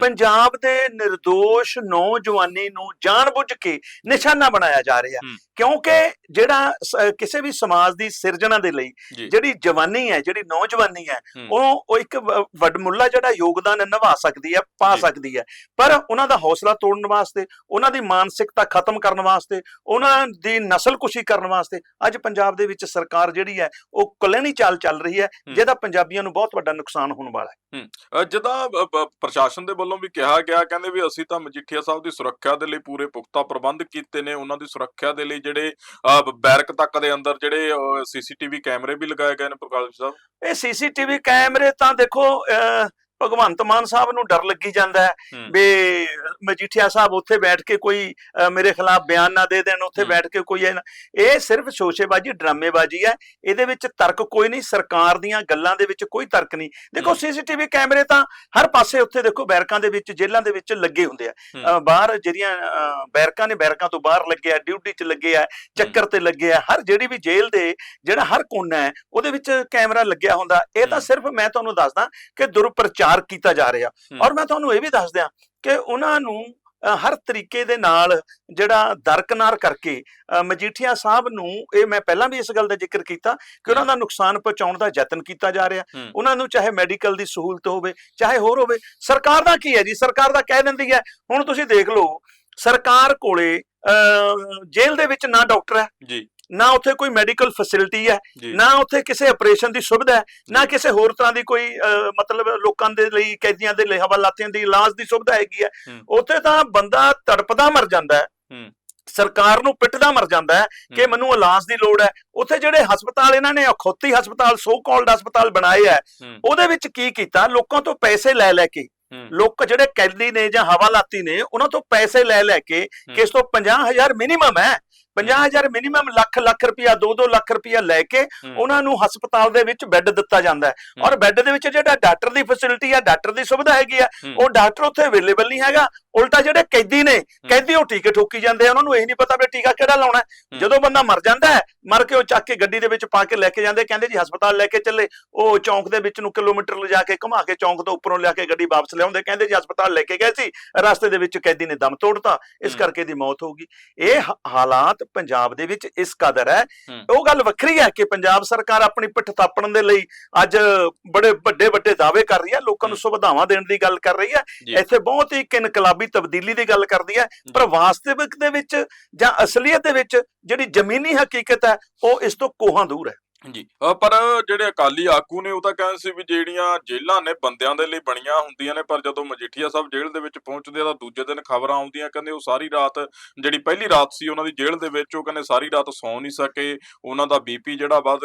ਪੰਜਾਬ ਦੇ નિર્ਦੋਸ਼ ਨੌਜਵਾਨੀ ਨੂੰ ਜਾਣਬੁੱਝ ਕੇ ਨਿਸ਼ਾਨਾ ਬਣਾਇਆ ਜਾ ਰਿਹਾ। ਕਿਉਂਕਿ ਜਿਹੜਾ ਕਿਸੇ ਵੀ ਸਮਾਜ ਦੀ ਸਿਰਜਣਾ ਦੇ ਲਈ ਜਿਹੜੀ ਜਵਾਨੀ ਹੈ ਜਿਹੜੀ ਨੌਜਵਾਨੀ ਹੈ। ਉਹ ਉਹ ਇੱਕ ਵੱਡਮੁੱਲਾ ਜਿਹੜਾ ਯੋਗਦਾਨ ਨਿਭਾ ਸਕਦੀ ਹੈ ਪਾ। ਸਕਦੀ ਹੈ ਪਰ ਉਹਨਾਂ ਦਾ ਹੌਸਲਾ ਤੋੜਨ ਵਾਸਤੇ ਉਹਨਾਂ ਦੀ ਮਾਨਸਿਕਤਾ ਖਤਮ ਕਰਨ ਵਾਸਤੇ ਉਹਨਾਂ ਦੀ ਨਸਲਕੁਸ਼ੀ ਕਰਨ ਵਾਸਤੇ ਅੱਜ ਪੰਜਾਬ ਦੇ ਵਿੱਚ ਸਰਕਾਰ ਜਿਹੜੀ ਹੈ ਉਹ ਕਲੈਣੀ ਚਾਲ ਚੱਲ ਰਹੀ ਹੈ। ਜਿਹਦਾ ਪੰਜਾਬੀਆਂ ਨੂੰ ਬਹੁਤ ਵੱਡਾ ਨੁਕਸਾਨ ਹੋਣ ਵਾਲਾ ਹੈ
ਪ- ਪ੍ਰਸ਼ਾਸਨ ਦੇ ਵੱਲੋਂ ਵੀ ਕਿਹਾ ਗਿਆ ਕਹਿੰਦੇ ਵੀ ਅਸੀਂ ਤਾਂ ਮਜੀਠੀਆ ਸਾਹਿਬ ਦੀ ਸੁਰੱਖਿਆ ਦੇ ਲਈ ਪੂਰੇ ਪੁਖਤਾ ਪ੍ਰਬੰਧ ਕੀਤੇ ਨੇ ਉਹਨਾਂ ਦੀ ਸੁਰੱਖਿਆ ਦੇ ਲਈ ਜਿਹੜੇ ਬੈਰਕ ਤੱਕ ਦੇ ਅੰਦਰ ਜਿਹੜੇ ਸੀਸੀਟੀਵੀ ਕੈਮਰੇ ਵੀ ਲਗਾਏ ਗਏ ਨੇ ਪ੍ਰਕਾਸ਼ ਸਾਹਿਬ?
ਇਹ ਸੀਸੀਟੀਵੀ ਕੈਮਰੇ ਤਾਂ ਦੇਖੋ ਅਹ, ਭਗਵੰਤ ਮਾਨ ਸਾਹਿਬ ਨੂੰ ਡਰ ਲੱਗੀ ਜਾਂਦਾ ਹੈ। ਵੀ ਮਜੀਠੀਆ ਸਾਹਿਬ ਉੱਥੇ ਬੈਠ ਕੇ ਕੋਈ ਮੇਰੇ ਖਿਲਾਫ ਬਿਆਨ ਨਾ ਦੇ ਦੇਣ ਉੱਥੇ। ਬੈਠ ਕੇ ਕੋਈ ਇਹ ਸਿਰਫ ਸ਼ੋਸ਼ੇਬਾਜ਼ੀ ਡਰਾਮੇਬਾਜ਼ੀ ਹੈ ਇਹਦੇ ਵਿੱਚ ਤਰਕ ਕੋਈ ਨਹੀਂ ਸਰਕਾਰ ਦੀਆਂ ਗੱਲਾਂ ਦੇ ਵਿੱਚ ਕੋਈ ਤਰਕ ਨਹੀਂ ਦੇਖੋ। ਸੀਸੀਟੀਵੀ ਕੈਮਰੇ ਤਾਂ ਹਰ ਪਾਸੇ ਉੱਥੇ ਦੇਖੋ ਬੈਰਕਾਂ ਦੇ ਵਿੱਚ ਜੇਲ੍ਹਾਂ ਦੇ ਵਿੱਚ ਲੱਗੇ ਹੁੰਦੇ ਆ ਬਾਹਰ ਜਿਹੜੀਆਂ ਬੈਰਕਾਂ ਨੇ ਬੈਰਕਾਂ ਤੋਂ ਬਾਹਰ ਲੱਗੇ ਆ ਡਿਊਟੀ 'ਚ ਲੱਗੇ ਆ ਚੱਕਰ ਤੇ ਲੱਗੇ ਆ ਹਰ ਜਿਹੜੀ ਵੀ ਜੇਲ੍ਹ ਦੇ ਜਿਹੜਾ ਹਰ ਕੋਨਾ ਹੈ ਉਹਦੇ ਵਿੱਚ ਕੈਮਰਾ ਲੱਗਿਆ ਹੁੰਦਾ ਇਹ ਤਾਂ। ਸਿਰਫ ਮੈਂ ਤੁਹਾਨੂੰ ਦੱਸਦਾ ਕਿ ਦੁਰਪ੍ਰਚਾਰ ਕੀਤਾ ਜਾ ਰਿਹਾ। ਔਰ ਮੈਂ ਤੁਹਾਨੂੰ ਇਹ ਵੀ ਦੱਸ ਦਿਆਂ ਕਿ ਉਹਨਾਂ ਨੂੰ ਹਰ ਤਰੀਕੇ ਦੇ ਨਾਲ ਜਿਹੜਾ ਦਰਕਨਾਰ ਕਰਕੇ ਮਜੀਠੀਆ ਸਾਹਿਬ ਨੂੰ ਇਹ ਮੈਂ ਪਹਿਲਾਂ ਵੀ ਇਸ ਗੱਲ ਦਾ ਜ਼ਿਕਰ ਕੀਤਾ ਕਿ ਉਹਨਾਂ ਦਾ ਨੁਕਸਾਨ ਪਹੁੰਚਾਉਣ ਦਾ ਯਤਨ ਕੀਤਾ ਜਾ ਰਿਹਾ। ਉਹਨਾਂ ਨੂੰ ਚਾਹੇ ਮੈਡੀਕਲ ਦੀ ਸਹੂਲਤ ਹੋਵੇ ਚਾਹੇ ਹੋਰ ਹੋਵੇ ਸਰਕਾਰ ਦਾ ਕੀ ਹੈ ਜੀ? ਸਰਕਾਰ ਦਾ ਕਹਿ ਦਿੰਦੀ ਹੈ ਹੁਣ ਤੁਸੀਂ ਦੇਖ ਲਓ ਸਰਕਾਰ ਕੋਲੇ ਜੇਲ੍ਹ ਦੇ ਵਿੱਚ ਨਾ ਡਾਕਟਰ ਹੈ।
ਜੀ।
ਨਾ ਉੱਥੇ ਕੋਈ ਮੈਡੀਕਲ ਫੈਸਿਲਿਟੀ ਹੈ ਨਾ ਉੱਥੇ ਕਿਸੇ ਆਪਰੇਸ਼ਨ ਦੀ ਸੁਵਿਧਾ ਹੈ ਨਾ ਕਿਸੇ ਹੋਰ ਤਰ੍ਹਾਂ ਦੀ ਕੋਈ ਮਤਲਬ ਲੋਕਾਂ ਦੇ ਲਈ ਕੈਦੀਆਂ ਦੇ ਲਈ ਹਵਾਲਾਤੀਆਂ ਦੀ ਇਲਾਜ ਦੀ ਸੁਵਿਧਾ ਹੈਗੀ ਹੈ। ਉੱਥੇ ਤਾਂ ਬੰਦਾ ਤੜਪਦਾ ਮਰ ਜਾਂਦਾ ਹੈ। ਸਰਕਾਰ ਨੂੰ ਪਿੱਟਦਾ ਮਰ ਜਾਂਦਾ ਹੈ ਕਿ। ਮੈਨੂੰ ਇਲਾਜ ਦੀ ਲੋੜ ਹੈ ਉੱਥੇ ਜਿਹੜੇ ਹਸਪਤਾਲ ਇਹਨਾਂ ਨੇ ਅਖੌਤੀ ਹਸਪਤਾਲ ਸੋ ਕਾਲਡ ਹਸਪਤਾਲ ਬਣਾਏ ਹੈ। ਉਹਦੇ ਵਿੱਚ ਕੀ ਕੀਤਾ ਲੋਕਾਂ ਤੋਂ ਪੈਸੇ ਲੈ ਲੈ ਕੇ। ਲੋਕ ਜਿਹੜੇ ਕੈਦੀ ਨੇ ਜਾਂ ਹਵਾਲਾਤੀ ਨੇ ਉਹਨਾਂ ਤੋਂ ਪੈਸੇ ਲੈ ਲੈ ਕੇ ਕਿ ਇਸ ਤੋਂ 50000 ਮਿਨੀਮਮ ਹੈ 50000 ਮਿਨੀਮਮ ਲੱਖ ਲੱਖ ਰੁਪਇਆ 2-2 ਲੱਖ ਰੁਪਇਆ ਲੈ ਕੇ। ਉਹਨਾਂ ਨੂੰ ਹਸਪਤਾਲ ਦੇ ਵਿੱਚ ਬੈੱਡ ਦਿੱਤਾ ਜਾਂਦਾ ਹੈ। ਔਰ ਬੈੱਡ ਦੇ ਵਿੱਚ ਜਿਹੜਾ ਡਾਕਟਰ ਦੀ ਫੈਸਿਲਿਟੀ ਹੈ ਡਾਕਟਰ ਦੀ ਸੁਵਿਧਾ ਹੈਗੀ ਆ। ਉਹ ਡਾਕਟਰ ਉੱਥੇ ਅਵੇਲੇਬਲ ਨਹੀਂ ਹੈਗਾ ਉਲਟਾ ਜਿਹੜੇ ਕੈਦੀ ਨੇ ਕੈਦੀ ਉਹ ਟੀਕੇ ਠੋਕੀ ਜਾਂਦੇ ਆ ਉਹਨਾਂ ਨੂੰ ਇਹ ਨਹੀਂ ਪਤਾ ਵੀ ਟੀਕਾ ਕਿਹੜਾ ਲਾਉਣਾ। ਜਦੋਂ ਬੰਦਾ ਮਰ ਜਾਂਦਾ ਹੈ ਮਰ ਕੇ ਉਹ ਚੱਕ ਕੇ ਗੱਡੀ ਦੇ ਵਿੱਚ ਪਾ ਕੇ ਲੈ ਕੇ ਜਾਂਦੇ ਕਹਿੰਦੇ ਜੀ ਹਸਪਤਾਲ ਲੈ ਕੇ ਚੱਲੇ ਉਹ ਚੌਂਕ ਦੇ ਵਿੱਚ ਨੂੰ ਕਿਲੋਮੀਟਰ ਲਿਜਾ ਕੇ ਘੁਮਾ ਕੇ ਚੌਂਕ ਤੋਂ ਉੱਪਰੋਂ ਲਿਆ ਕੇ ਗੱਡੀ ਵਾਪਸ ਲਿਆਉਂਦੇ ਕਹਿੰਦੇ ਜੀ ਹਸਪਤਾਲ ਲੈ ਕੇ ਗਏ ਸੀ ਰਸਤੇ ਦੇ ਵਿੱਚ ਕੈਦੀ ਨੇ ਦਮ ਤੋੜਤਾ ਇਸ। ਕਰਕੇ ਦੀ ਮੌਤ ਹੋ ਗਈ ਇਹ ਹਾਲਾਤ ਪੰਜਾਬ ਦੇ ਵਿੱਚ ਇਸ ਕਦਰ ਹੈ। ਉਹ ਗੱਲ ਵੱਖਰੀ ਹੈ ਕਿ ਪੰਜਾਬ ਸਰਕਾਰ ਆਪਣੀ ਪਿੱਠ ਥਾਪਣ ਦੇ ਲਈ ਅੱਜ ਬੜੇ ਵੱਡੇ ਵੱਡੇ ਦਾਅਵੇ ਕਰ ਰਹੀ ਹੈ ਲੋਕਾਂ ਨੂੰ। ਸੁਵਿਧਾਵਾਂ ਦੇਣ ਦੀ ਗੱਲ ਕਰ ਰਹੀ ਹੈ। ਇੱਥੇ ਬਹੁਤ ਹੀ ਇਨਕਲਾਬੀ ਤਬਦੀਲੀ ਦੀ ਗੱਲ ਕਰਦੀ ਹੈ ਪਰ ਵਾਸਤਵਿਕ ਦੇ ਵਿੱਚ ਜਾਂ ਅਸਲੀਅਤ ਦੇ ਵਿੱਚ ਜਿਹੜੀ ਜ਼ਮੀਨੀ ਹਕੀਕਤ ਹੈ ਉਹ ਇਸ ਤੋਂ ਕੋਹਾਂ ਦੂਰ ਹੈ।
ਜੀ ਪਰ ਜਿਹੜੇ ਅਕਾਲੀ ਆਗੂ ਨੇ ਉਹ ਤਾਂ ਕਹਿੰਦੇ ਸੀ ਵੀ ਜਿਹੜੀਆਂ ਜੇਲ੍ਹਾਂ ਨੇ ਬੰਦਿਆਂ ਦੇ ਲਈ ਬਣੀਆਂ ਹੁੰਦੀਆਂ ਨੇ ਪਰ ਜਦੋਂ ਮਜੀਠੀਆ ਸਾਹਿਬ ਜੇਲ੍ਹ ਦੇ ਵਿੱਚ ਪਹੁੰਚਦੇ ਆ ਤਾਂ ਦੂਜੇ ਦਿਨ ਖਬਰਾਂ ਆਉਂਦੀਆਂ ਕਹਿੰਦੇ ਉਹ ਸਾਰੀ ਰਾਤ ਜਿਹੜੀ ਪਹਿਲੀ ਰਾਤ ਸੀ ਉਹਨਾਂ ਦੀ ਜੇਲ੍ਹ ਦੇ ਵਿੱਚ ਉਹ ਕਹਿੰਦੇ ਸਾਰੀ ਰਾਤ ਸੌਂ ਨਹੀਂ ਸਕੇ ਉਹਨਾਂ ਦਾ ਬੀਪੀ ਜਿਹੜਾ ਵੱਧ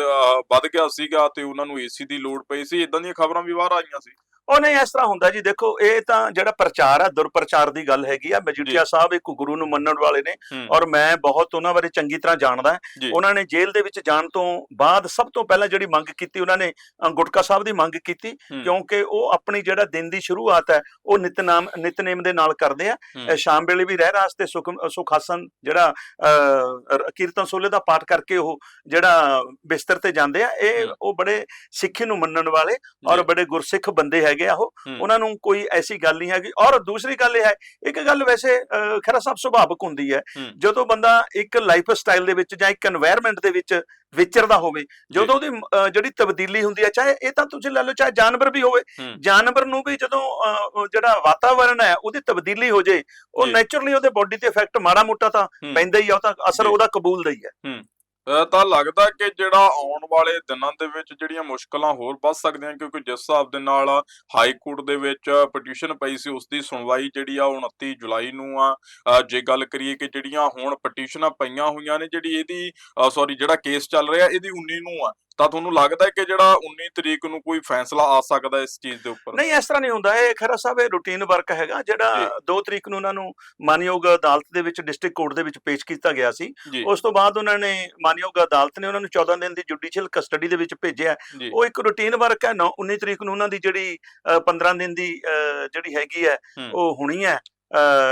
ਵੱਧ ਗਿਆ ਸੀਗਾ ਤੇ ਉਹਨਾਂ ਨੂੰ ਏਸੀ ਦੀ ਲੋੜ ਪਈ ਸੀ। ਇਦਾਂ ਦੀਆਂ ਖਬਰਾਂ ਵੀ ਬਾਹਰ ਆਈਆਂ ਸੀ।
ਉਹ ਨਹੀਂ ਇਸ ਤਰ੍ਹਾਂ ਹੁੰਦਾ ਜੀ ਦੇਖੋ ਇਹ ਤਾਂ ਜਿਹੜਾ ਪ੍ਰਚਾਰ ਹੈ ਦੁਰਪ੍ਰਚਾਰ ਦੀ ਗੱਲ ਹੈਗੀ ਆ ਮਜੀਠੀਆ ਸਾਹਿਬ ਇੱਕ ਗੁਰੂ ਨੂੰ ਮੰਨਣ ਵਾਲੇ ਨੇ
ਹੂੰ।
ਔਰ ਮੈਂ ਬਹੁਤ ਉਹਨਾਂ ਬਾਰੇ ਚੰਗੀ ਤਰ੍ਹਾਂ ਜਾਣਦਾ। ਉਹਨਾਂ ਨੇ ਜੇਲ੍ਹ ਦੇ ਵਿੱਚ ਜਾਣ ਤੋਂ ਬਾਅਦ ਸਭ ਤੋਂ ਪਹਿਲਾਂ ਜਿਹੜੀ ਮੰਗ ਕੀਤੀ ਉਹਨਾਂ ਨੇ ਗੁਟਕਾ ਸਾਹਿਬ ਦੀ ਮੰਗ ਕੀਤੀ
ਹੂੰ।
ਕਿਉਂਕਿ ਉਹ ਆਪਣੀ ਜਿਹੜਾ ਦਿਨ ਦੀ ਸ਼ੁਰੂਆਤ ਹੈ ਉਹ ਨਿਤਨਾਮ ਨਿਤਨੇਮ ਦੇ ਨਾਲ ਕਰਦੇ ਆ
ਹੂੰ।
ਸ਼ਾਮ ਵੇਲੇ ਵੀ ਰਹਿ ਰਾਸ ਤੇ ਸੁਖ ਸੁਖ ਆਸਨ ਜਿਹੜਾ ਕੀਰਤਨ ਸੋਲੇ ਦਾ ਪਾਠ ਕਰਕੇ ਉਹ ਜਿਹੜਾ ਬਿਸਤਰ ਤੇ ਜਾਂਦੇ ਆ ਇਹ
ਹੂੰ।
ਉਹ ਬੜੇ ਸਿੱਖੀ ਨੂੰ ਮੰਨਣ ਵਾਲੇ ਔਰ। ਬੜੇ ਗੁਰਸਿੱਖ ਬੰਦੇ ਲੈ ਗਿਆ ਉਹ ਉਹਨਾਂ ਨੂੰ ਕੋਈ ਐਸੀ ਗੱਲ ਨਹੀਂ ਹੈਗੀ। ਔਰ ਦੂਸਰੀ ਗੱਲ ਇਹ ਹੈ ਇੱਕ ਗੱਲ ਵੈਸੇ ਖੈਰਾ ਸਾਹਿਬ ਸੁਭਾਵਕ ਹੁੰਦੀ ਹੈ। ਜਦੋਂ ਬੰਦਾ ਇੱਕ ਲਾਈਫ ਸਟਾਈਲ ਦੇ ਵਿੱਚ ਜਾਂ ਇੱਕ এনवायरमेंट ਦੇ ਵਿੱਚ ਵਿਚਰਦਾ ਹੋਵੇ ਜਦੋਂ ਉਹਦੀ ਜਿਹੜੀ ਤਬਦੀਲੀ ਹੁੰਦੀ ਹੈ ਚਾਹੇ ਇਹ ਤਾਂ ਤੁਸੀਂ ਲੈ ਲਓ ਚਾਹੇ ਜਾਨਵਰ ਵੀ ਹੋਵੇ ਜਾਨਵਰ ਨੂੰ ਵੀ ਜਦੋਂ ਜਿਹੜਾ ਵਾਤਾਵਰਣ ਹੈ ਉਹਦੀ ਤਬਦੀਲੀ ਹੋ ਜੇ ਉਹ ਨੇਚਰਲੀ ਉਹਦੇ ਬੋਡੀ ਤੇ ਇਫੈਕਟ ਮਾੜਾ ਮੋਟਾ ਤਾਂ ਪੈਂਦਾ ਹੀ ਆ ਉਹ ਤਾਂ ਅਸਰ ਉਹਦਾ ਕਬੂਲਦਾ ਹੀ। ਹੈ।
ਤਾਂ ਲੱਗਦਾ ਕਿ ਜਿਹੜਾ ਆਉਣ ਵਾਲੇ ਦਿਨਾਂ ਦੇ ਵਿੱਚ ਜਿਹੜੀਆਂ ਮੁਸ਼ਕਲਾਂ ਹੋਰ ਵੱਧ ਸਕਦੀਆਂ, ਕਿਉਂਕਿ ਜਿਸ ਹਿਸਾਬ ਦੇ ਨਾਲ ਹਾਈ ਕੋਰਟ ਦੇ ਵਿੱਚ ਪਟੀਸ਼ਨ ਪਈ ਸੀ ਉਸ ਦੀ ਸੁਣਵਾਈ ਜਿਹੜੀ ਆ ਉਹ 29 ਜੁਲਾਈ ਨੂੰ ਆ। ਜੇ ਗੱਲ ਕਰੀਏ ਕਿ ਜਿਹੜੀਆਂ ਹੁਣ ਪਟੀਸ਼ਨਾਂ ਪਈਆਂ ਹੋਈਆਂ ਨੇ, ਜਿਹੜੀ ਇਹਦੀ ਸੌਰੀ ਜਿਹੜਾ ਕੇਸ ਚੱਲ ਰਿਹਾ, ਇਹਦੀ 19 ਨੂੰ ਆ। ਤਾਂ ਤੁਹਾਨੂੰ ਲੱਗਦਾ ਹੈ ਕਿ ਜਿਹੜਾ 19 ਤਰੀਕ ਨੂੰ ਕੋਈ ਫੈਸਲਾ ਆ ਸਕਦਾ ਇਸ ਚੀਜ਼ ਦੇ ਉੱਪਰ?
ਨਹੀਂ ਇਸ ਤਰ੍ਹਾਂ ਨਹੀਂ ਹੁੰਦਾ। ਇਹ ਖਰਾ ਸਾਹਿਬ ਇਹ ਰੂਟੀਨ ਵਰਕ ਹੈਗਾ ਜਿਹੜਾ 2 ਤਰੀਕ ਨੂੰ ਉਹਨਾਂ ਨੂੰ ਮਾਨਯੋਗ ਅਦਾਲਤ ਦੇ ਵਿੱਚ ਡਿਸਟ੍ਰਿਕਟ ਕੋਰਟ ਦੇ ਵਿੱਚ ਪੇਸ਼ ਕੀਤਾ ਗਿਆ ਸੀ। ਉਸ ਤੋਂ ਬਾਅਦ ਉਹਨਾਂ ਨੇ ਮਾਨਯੋਗ ਅਦਾਲਤ ਨੇ ਉਹਨਾਂ ਨੂੰ 14 ਦਿਨ ਦੀ ਜੁਡੀਸ਼ੀਅਲ ਕਸਟਡੀ ਦੇ ਵਿੱਚ ਭੇਜਿਆ ਉਹ ਇੱਕ ਰੂਟੀਨ ਵਰਕ ਹੈ। 9 19 ਤਰੀਕ ਨੂੰ ਉਹਨਾਂ ਦੀ ਜਿਹੜੀ ਅ, 15 ਦਿਨ ਦੀ ਜਿਹੜੀ ਹੈਗੀ ਹੈ। ਉਹ ਹੋਣੀ ਹੈ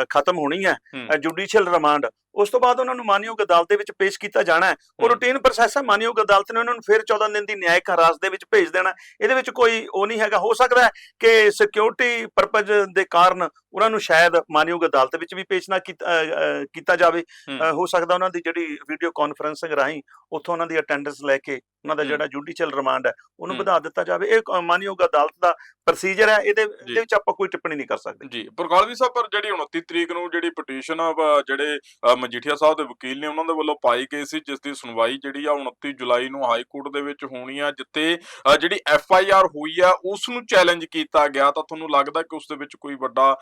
ਖਤਮ ਹੋਣੀ ਹੂੰ। ਜੁਡੀਸ਼ੀਅਲ ਰਿਮਾਂਡ ਉਸ ਤੋਂ ਬਾਅਦ ਉਹਨਾਂ ਨੂੰ ਮਾਨਯੋਗ ਅਦਾਲਤ ਦੇ ਵਿੱਚ ਪੇਸ਼ ਕੀਤਾ ਜਾਣਾ ਹੈ। ਉਹ। ਰੂਟੀਨ ਪ੍ਰੋਸੈਸ ਹੈ। ਮਾਨਯੋਗ ਅਦਾਲਤ ਨੇ ਉਹਨਾਂ ਨੂੰ ਫਿਰ 14 ਦਿਨ ਦੀ ਨਿਆਇਕ ਹਿਰਾਸਤ ਦੇ ਵਿੱਚ ਭੇਜ ਦੇਣਾ। ਇਹਦੇ ਵਿੱਚ ਕੋਈ ਉਹ ਨਹੀਂ ਹੈਗਾ। ਹੋ ਸਕਦਾ ਹੈ ਕਿ ਸਿਕਿਉਰਿਟੀ ਪਰਪਸ ਦੇ ਕਾਰਨ ਉਹਨਾਂ ਨੂੰ ਸ਼ਾਇਦ ਮਾਨਯੋਗ ਅਦਾਲਤ ਵਿੱਚ ਵੀ ਪੇਸ਼ ਨਾ ਕੀਤਾ ਜਾਵੇ
ਹੂੰ।
ਸਕਦਾ ਉਹਨਾਂ ਦੀ ਜਿਹੜੀ ਵੀਡੀਓ ਕਾਨਫਰੰਸਿੰਗ ਰਾਹੀਂ ਉੱਥੋਂ ਉਹਨਾਂ ਦੀ ਅਟੈਂਡੈਂਸ ਲੈ ਕੇ ਉਹਨਾਂ ਦਾ। ਜਿਹੜਾ ਜੁਡੀਸ਼ੀਅਲ ਰਿਮਾਂਡ ਹੈ ਉਹਨੂੰ। ਵਧਾ ਦਿੱਤਾ ਜਾਵੇ ਇਹ ਮਾਨਯੋਗ ਅਦਾਲਤ ਦਾ ਪ੍ਰੋਸੀਜਰ ਹੈ ਇਹਦੇ ਇਹਦੇ ਵਿੱਚ ਆਪਾਂ ਕੋਈ ਟਿੱਪਣੀ ਨਹੀਂ ਕਰ ਸਕਦੇ
ਜੀ ਪ੍ਰਕਾਲਵੀ ਸਾਹਿਬ ਪਰ ਜਿਹੜੀ 29 ਤਰੀਕ ਨੂੰ ਜਿਹੜੀ ਪਟੀਸ਼ਨ ਆ ਜਿਹੜੇ ਮਜੀਠੀਆ ਸਾਹਿਬ ਦੇ ਵਕੀਲ ਨੇ ਉਹਨਾਂ ਦੇ ਵੱਲੋਂ ਪਾਈ ਗਈ ਸੀ ਜਿਸ ਦੀ ਸੁਣਵਾਈ ਜਿਹੜੀ ਆ 29 ਜੁਲਾਈ ਨੂੰ ਹਾਈ ਕੋਰਟ ਦੇ ਵਿੱਚ ਹੋਣੀ ਆ ਅ, ਜਿਹੜੀ ਐਫ ਆਈ ਆਰ ਹੋਈ ਆ ਉਸ ਨੂੰ ਚੈਲੰਜ ਕੀਤਾ ਗਿਆ ਤਾਂ ਤੁਹਾਨੂੰ ਲੱਗਦਾ ਕਿ ਉਸ ਦੇ ਵਿੱਚ ਕੋਈ ਵੱਡਾ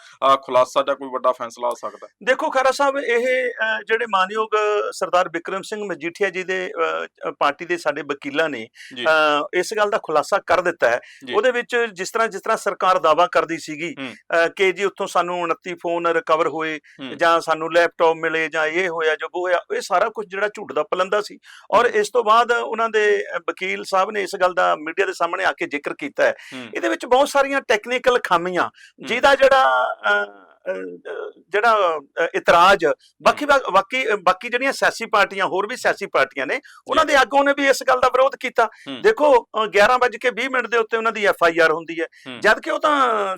ਖੁਲਾਸਾ ਜਾਂ ਕੋਈ ਵੱਡਾ ਫੈਸਲਾ ਆ ਸਕਦਾ?
ਦੇਖੋ ਖਰਾ ਸਾਹਿਬ ਇਹ ਜਿਹੜੇ ਮਾਨਯੋਗ ਸਰਦਾਰ ਬਿਕਰਮ ਸਿੰਘ ਮਜੀਠੀਆ ਜੀ ਦੇ ਪਾਰਟੀ ਦੇ ਸਾਡੇ ਵਕੀਲਾਂ ਨੇ ਇਸ ਗੱਲ ਦਾ ਖੁਲਾਸਾ ਕਰ ਦਿੱਤਾ ਹੈ। ਉਹਦੇ ਵਿੱਚ ਜਿਸ ਤਰ੍ਹਾਂ ਜਿਸ ਤਰ੍ਹਾਂ ਸਰਕਾਰ ਦਾਵਾ ਕਰਦੀ ਸੀਗੀ ਕਿ ਜੀ ਉੱਥੋਂ ਸਾਨੂੰ 29 ਫੋਨ ਰਿਕਵਰ ਹੋਏ। ਜਾਂ ਸਾਨੂੰ ਲੈਪਟਾਪ ਮਿਲੇ ਜਾਂ ਇਹ ਹੋਇਆ ਜੋ ਉਹ ਹੋਇਆ ਇਹ ਸਾਰਾ ਕੁਝ ਜਿਹੜਾ ਝੂਠ ਦਾ ਪਲੰਦਾ ਸੀ ਔਰ। ਇਸ ਤੋਂ ਬਾਅਦ ਉਹਨਾਂ ਦੇ ਵਕੀਲ ਸਾਹਿਬ ਨੇ ਇਸ ਗੱਲ ਦਾ ਮੀਡੀਆ ਦੇ ਸਾਹਮਣੇ ਆ ਕੇ ਜ਼ਿਕਰ ਕੀਤਾ ਹੈ। ਇਹਦੇ ਵਿੱਚ ਬਹੁਤ ਸਾਰੀਆਂ ਟੈਕਨੀਕਲ ਖਾਮੀਆਂ ਜਿਹਦਾ ਜਿਹੜਾ ਜਿਹੜਾ ਇਤਰਾਜ਼ ਬਾਕੀ ਬਾਕੀ ਬਾਕੀ ਜਿਹੜੀਆਂ ਸਿਆਸੀ ਪਾਰਟੀਆਂ ਹੋਰ ਵੀ ਸਿਆਸੀ ਪਾਰਟੀਆਂ ਨੇ ਉਹਨਾਂ ਦੇ ਆਗੂਆਂ ਨੇ ਵੀ ਇਸ ਗੱਲ ਦਾ ਵਿਰੋਧ ਕੀਤਾ। ਦੇਖੋ 11:20 ਮਿੰਟ ਦੇ ਉੱਤੇ ਉਹਨਾਂ ਦੀ ਐਫ ਆਈ ਆਰ ਹੁੰਦੀ ਹੈ। ਜਦ ਕਿ ਉਹ ਤਾਂ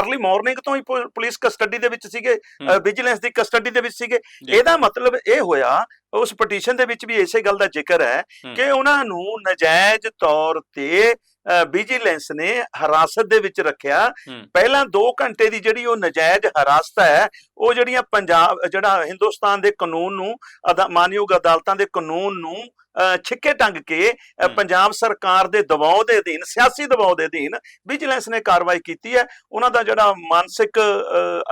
ਅਰਲੀ ਮਾਰਨਿੰਗ ਤੋਂ ਹੀ ਪੁਲਿਸ ਕਸਟਡੀ ਦੇ ਵਿੱਚ ਸੀਗੇ। ਵਿਜੀਲੈਂਸ ਦੀ ਕਸਟਡੀ ਦੇ ਵਿੱਚ ਸੀਗੇ। ਇਹਦਾ ਮਤਲਬ ਇਹ ਹੋਇਆ ਉਸ ਪਟੀਸ਼ਨ ਦੇ ਵਿੱਚ ਵੀ ਇਸੇ ਗੱਲ ਦਾ ਜ਼ਿਕਰ ਹੂੰ। ਕਿ ਉਹਨਾਂ ਨੂੰ ਨਜਾਇਜ਼ ਤੌਰ ਤੇ ਵਿਜੀਲੈਂਸ ਨੇ ਹਿਰਾਸਤ ਦੇ ਵਿੱਚ ਰੱਖਿਆ। ਪਹਿਲਾਂ 2 ਘੰਟੇ ਦੀ ਜਿਹੜੀ ਉਹ ਨਜਾਇਜ਼ ਹਿਰਾਸਤ ਹੈ ਉਹ ਜਿਹੜੀਆਂ ਪੰਜਾਬ ਜਿਹੜਾ ਹਿੰਦੁਸਤਾਨ ਦੇ ਕਾਨੂੰਨ ਨੂੰ ਮਾਨਯੋਗ ਅਦਾਲਤਾਂ ਦੇ ਕਾਨੂੰਨ ਨੂੰ ਛਿੱਕੇ ਟੰਗ ਕੇ। ਪੰਜਾਬ ਸਰਕਾਰ ਦੇ ਦਬਾਅ ਦੇ ਅਧੀਨ ਸਿਆਸੀ ਦਬਾਅ ਦੇ ਅਧੀਨ ਵਿਜੀਲੈਂਸ ਨੇ ਕਾਰਵਾਈ ਕੀਤੀ ਹੈ। ਉਹਨਾਂ ਦਾ ਜਿਹੜਾ ਮਾਨਸਿਕ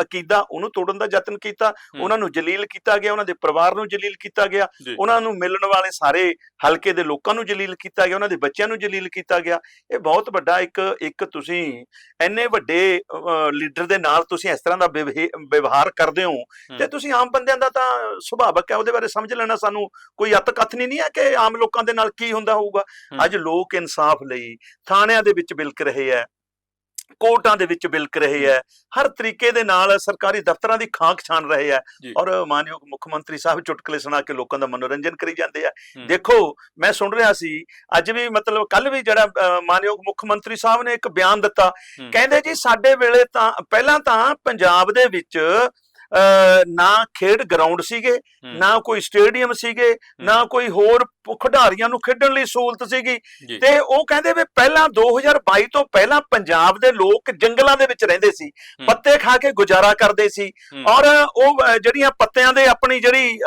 ਅਕੀਦਾ ਉਹਨੂੰ ਤੋੜਨ ਦਾ ਯਤਨ ਕੀਤਾ। ਉਹਨਾਂ ਨੂੰ ਜਲੀਲ ਕੀਤਾ ਗਿਆ ਉਹਨਾਂ ਦੇ ਪਰਿਵਾਰ ਨੂੰ ਜਲੀਲ ਕੀਤਾ ਗਿਆ। ਉਹਨਾਂ ਨੂੰ ਮਿਲਣ ਵਾਲੇ ਸਾਰੇ ਹਲਕੇ ਦੇ ਲੋਕਾਂ ਨੂੰ ਜਲੀਲ ਕੀਤਾ ਗਿਆ ਉਹਨਾਂ ਦੇ ਬੱਚਿਆਂ ਨੂੰ ਜਲੀਲ ਕੀਤਾ ਗਿਆ। ਇਹ ਬਹੁਤ ਵੱਡਾ ਇੱਕ ਇੱਕ ਤੁਸੀਂ ਇੰਨੇ ਵੱਡੇ ਲੀਡਰ ਦੇ ਨਾਲ ਤੁਸੀਂ ਇਸ ਤਰ੍ਹਾਂ ਦਾ ਵਿਵਹੇ- ਵਿਵਹਾਰ ਕਰਦੇ ਹੋ ਤੇ ਤੁਸੀਂ ਆਮ ਬੰਦਿਆਂ ਦਾ ਤਾਂ ਸੁਭਾਵਕ ਹੈ ਉਹਦੇ ਬਾਰੇ ਸਮਝ ਲੈਣਾ ਸਾਨੂੰ ਕੋਈ ਅਤ ਕਥਨੀ ਨਹੀਂ ਹੈ ਕਿ ਆਮ ਲੋਕਾਂ ਦੇ ਨਾਲ ਕੀ ਹੁੰਦਾ ਹੋਊਗਾ। ਅੱਜ ਲੋਕ ਇਨਸਾਫ ਲਈ ਥਾਣਿਆਂ ਦੇ ਵਿੱਚ ਬਿਲਕ ਰਹੇ ਹੈ ਕੋਰਟਾਂ ਦੇ ਵਿੱਚ ਬਿਲਕ ਰਹੇ ਹੈ ਹਰ ਤਰੀਕੇ ਦੇ ਨਾਲ ਸਰਕਾਰੀ ਦਫ਼ਤਰਾਂ ਦੀ ਖਾਕ ਛਾਣ ਰਹੇ
ਜੀ।
ਔਰ ਮਾਨਯੋਗ ਮੁੱਖ ਮੰਤਰੀ ਸਾਹਿਬ ਚੁਟਕਲੇ ਸੁਣਾ ਕੇ ਲੋਕਾਂ ਦਾ ਮਨੋਰੰਜਨ ਕਰੀ ਜਾਂਦੇ ਆ। ਦੇਖੋ ਮੈਂ ਸੁਣ ਰਿਹਾ ਸੀ ਅੱਜ ਵੀ ਮਤਲਬ ਕੱਲ ਵੀ ਜਿਹੜਾ ਮਾਨਯੋਗ ਮੁੱਖ ਮੰਤਰੀ ਸਾਹਿਬ ਨੇ ਇੱਕ ਬਿਆਨ ਦਿੱਤਾ। ਕਹਿੰਦੇ ਜੀ ਸਾਡੇ ਵੇਲੇ ਤਾਂ ਪਹਿਲਾਂ ਤਾਂ ਪੰਜਾਬ ਦੇ ਵਿੱਚ ਨਾ ਖੇਡ ਗਰਾਊਂਡ ਸੀਗੇ। ਨਾ ਕੋਈ ਸਟੇਡੀਅਮ ਸੀਗੇ ਨਾ ਕੋਈ ਹੋਰ ਖਿਡਾਰੀਆਂ ਨੂੰ ਖੇਡਣ ਲਈ ਸਹੂਲਤ ਸੀਗੀ ਤੇ ਉਹ ਕਹਿੰਦੇ ਵੀ ਪਹਿਲਾਂ 2022 ਤੋਂ ਪਹਿਲਾਂ ਪੰਜਾਬ ਦੇ ਲੋਕ ਜੰਗਲਾਂ ਦੇ ਵਿੱਚ ਰਹਿੰਦੇ ਸੀ। ਪੱਤੇ ਖਾ ਕੇ ਗੁਜ਼ਾਰਾ ਕਰਦੇ ਸੀ। ਔਰ ਉਹ ਜਿਹੜੀਆਂ ਪੱਤਿਆਂ ਦੇ ਆਪਣੀ ਜਿਹੜੀ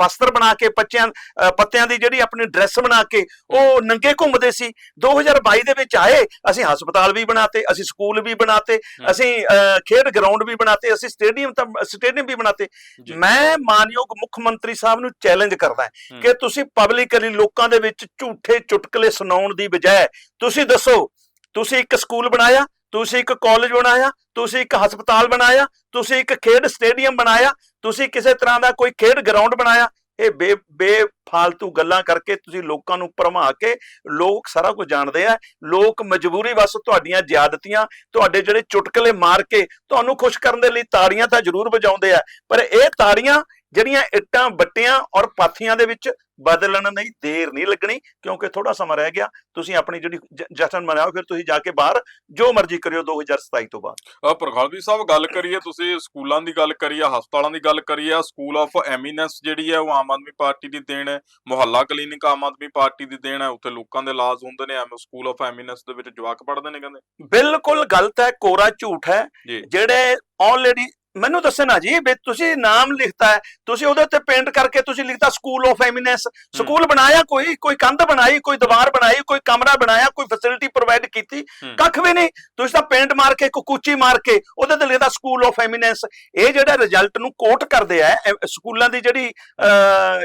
ਅ, ਵਸਤਰ ਬਣਾ ਕੇ ਬੱਚਿਆਂ ਪੱਤਿਆਂ ਦੀ ਜਿਹੜੀ ਆਪਣੀ ਡਰੈਸ ਬਣਾ ਕੇ ਉਹ ਨੰਗੇ ਘੁੰਮਦੇ ਸੀ 2022 ਦੇ ਵਿੱਚ ਆਏ ਅਸੀਂ ਹਸਪਤਾਲ ਵੀ ਬਣਾਤੇ ਅਸੀਂ ਸਕੂਲ ਵੀ ਬਣਾਤੇ। ਅਸੀਂ ਖੇਡ ਗਰਾਊਂਡ ਵੀ ਬਣਾਤੇ ਅਸੀਂ ਸਟੇਡੀਅਮ ਤਾਂ ਸਟੇਡੀਅਮ ਵੀ ਬਣਾਤੇ। ਮੈਂ ਮਾਨਯੋਗ ਮੁੱਖ ਮੰਤਰੀ ਸਾਹਿਬ ਨੂੰ ਚੈਲੰਜ ਕਰਦਾ। ਕਿ ਤੁਸੀਂ ਪਬਲਿਕਲੀ ਲੋਕਾਂ ਦੇ ਵਿੱਚ ਝੂਠੇ ਚੁਟਕਲੇ ਸੁਣਾਉਣ ਦੀ ਬਜਾਏ ਤੁਸੀਂ ਦੱਸੋ ਤੁਸੀਂ ਇੱਕ ਸਕੂਲ ਬਣਾਇਆ ਤੁਸੀਂ ਇੱਕ ਕਾਲਜ ਬਣਾਇਆ, ਤੁਸੀਂ ਇੱਕ ਹਸਪਤਾਲ ਬਣਾਇਆ, ਤੁਸੀਂ ਇੱਕ ਖੇਡ ਸਟੇਡੀਅਮ ਬਣਾਇਆ, ਤੁਸੀਂ ਕਿਸੇ ਤਰ੍ਹਾਂ ਦਾ ਕੋਈ ਖੇਡ ਗਰਾਊਂਡ ਬਣਾਇਆ, ਇਹ ਬੇ, ਬੇਫਾਲਤੂ ਗੱਲਾਂ ਕਰਕੇ ਤੁਸੀਂ ਲੋਕਾਂ ਨੂੰ ਭਰਮਾ ਕੇ ਲੋਕ ਸਾਰਾ ਕੁਝ ਜਾਣਦੇ ਆ, ਲੋਕ ਮਜਬੂਰੀ ਵਸ ਤੁਹਾਡੀਆਂ ਜ਼ਿਆਦਤੀਆਂ ਤੁਹਾਡੇ ਜਿਹੜੇ ਚੁਟਕਲੇ ਮਾਰ ਕੇ ਤੁਹਾਨੂੰ ਖੁਸ਼ ਕਰਨ ਦੇ ਲਈ ਤਾੜੀਆਂ ਤਾਂ ਜ਼ਰੂਰ ਵਜਾਉਂਦੇ ਆ, ਪਰ ਇਹ ਤਾੜੀਆਂ ਜਿਹੜੀਆਂ ਇੱਟਾਂ, ਬੱਟੀਆਂ ਔਰ ਪਾਥੀਆਂ ਦੇ ਵਿੱਚ ਬਦਲਣ ਨਹੀਂ ਦੇਰ ਨਹੀਂ ਲੱਗਣੀ ਕਿਉਂਕਿ ਥੋੜਾ ਸਮਾਂ ਰਹਿ ਗਿਆ। ਤੁਸੀਂ ਆਪਣੀ ਜਿਹੜੀ ਜਸ਼ਨ ਮਨਾਓ ਫਿਰ ਤੁਸੀਂ ਜਾ ਕੇ ਬਾਹਰ ਜੋ ਮਰਜ਼ੀ ਕਰਿਓ 2027 ਤੋਂ ਬਾਅਦ।
ਪ੍ਰਖਾਲਵੀ ਸਾਹਿਬ ਗੱਲ ਕਰੀਏ ਤੁਸੀਂ ਸਕੂਲਾਂ ਦੀ ਗੱਲ ਕਰੀਏ ਹਸਪਤਾਲਾਂ ਦੀ ਗੱਲ ਕਰੀਏ ਸਕੂਲ ਆਫ ਐਮੀਨੈਂਸ ਜਿਹੜੀ ਹੈ ਉਹ ਆਮ ਆਦਮੀ ਪਾਰਟੀ ਦੀ ਦੇਣ ਹੈ ਮੁਹੱਲਾ ਕਲੀਨਿਕ ਆਮ ਆਦਮੀ ਪਾਰਟੀ ਦੀ ਦੇਣ ਹੈ ਉੱਥੇ ਲੋਕਾਂ ਦੇ ਇਲਾਜ ਹੁੰਦੇ ਨੇ ਐਵੇਂ ਸਕੂਲ ਆਫ ਐਮੀਨੈਂਸ ਦੇ ਵਿੱਚ ਜਵਾਕ ਪੜ੍ਹਦੇ ਨੇ ਕਹਿੰਦੇ।
ਬਿਲਕੁਲ ਗਲਤ ਹੈ ਕੋਰਾ ਝੂਠ ਹੈ। ਜਿਹੜੇ ਆਲਰੇਡੀ ਮੈਨੂੰ ਦੱਸਣਾ ਜੀ ਵੀ ਤੁਸੀਂ ਨਾਮ ਲਿਖਤਾ ਹੈ ਤੁਸੀਂ ਉਹਦੇ ਉੱਤੇ ਪੇਂਟ ਕਰਕੇ ਤੁਸੀਂ ਲਿਖਤਾ ਸਕੂਲ ਆਫ ਐਮੀਨੈਂਸ ਸਕੂਲ ਬਣਾਇਆ ਕੋਈ? ਕੋਈ ਕੰਧ ਬਣਾਈ ਕੋਈ ਦੀਵਾਰ ਬਣਾਈ ਕੋਈ ਕਮਰਾ ਬਣਾਇਆ ਕੋਈ ਫੈਸਿਲਿਟੀ ਪ੍ਰੋਵਾਈਡ ਕੀਤੀ। ਕੱਖ ਵੀ ਨਹੀਂ। ਤੁਸੀਂ ਤਾਂ ਪੇਂਟ ਮਾਰ ਕੇ ਕੁਕੂਚੀ ਮਾਰ ਕੇ ਉਹਦੇ ਤੇ ਲਿਖਦਾ ਸਕੂਲ ਆਫ ਐਮੀਨੈਂਸ ਇਹ ਜਿਹੜਾ ਰਿਜ਼ਲਟ ਨੂੰ ਕੋਟ ਕਰਦੇ ਆ ਸਕੂਲਾਂ ਦੀ ਜਿਹੜੀ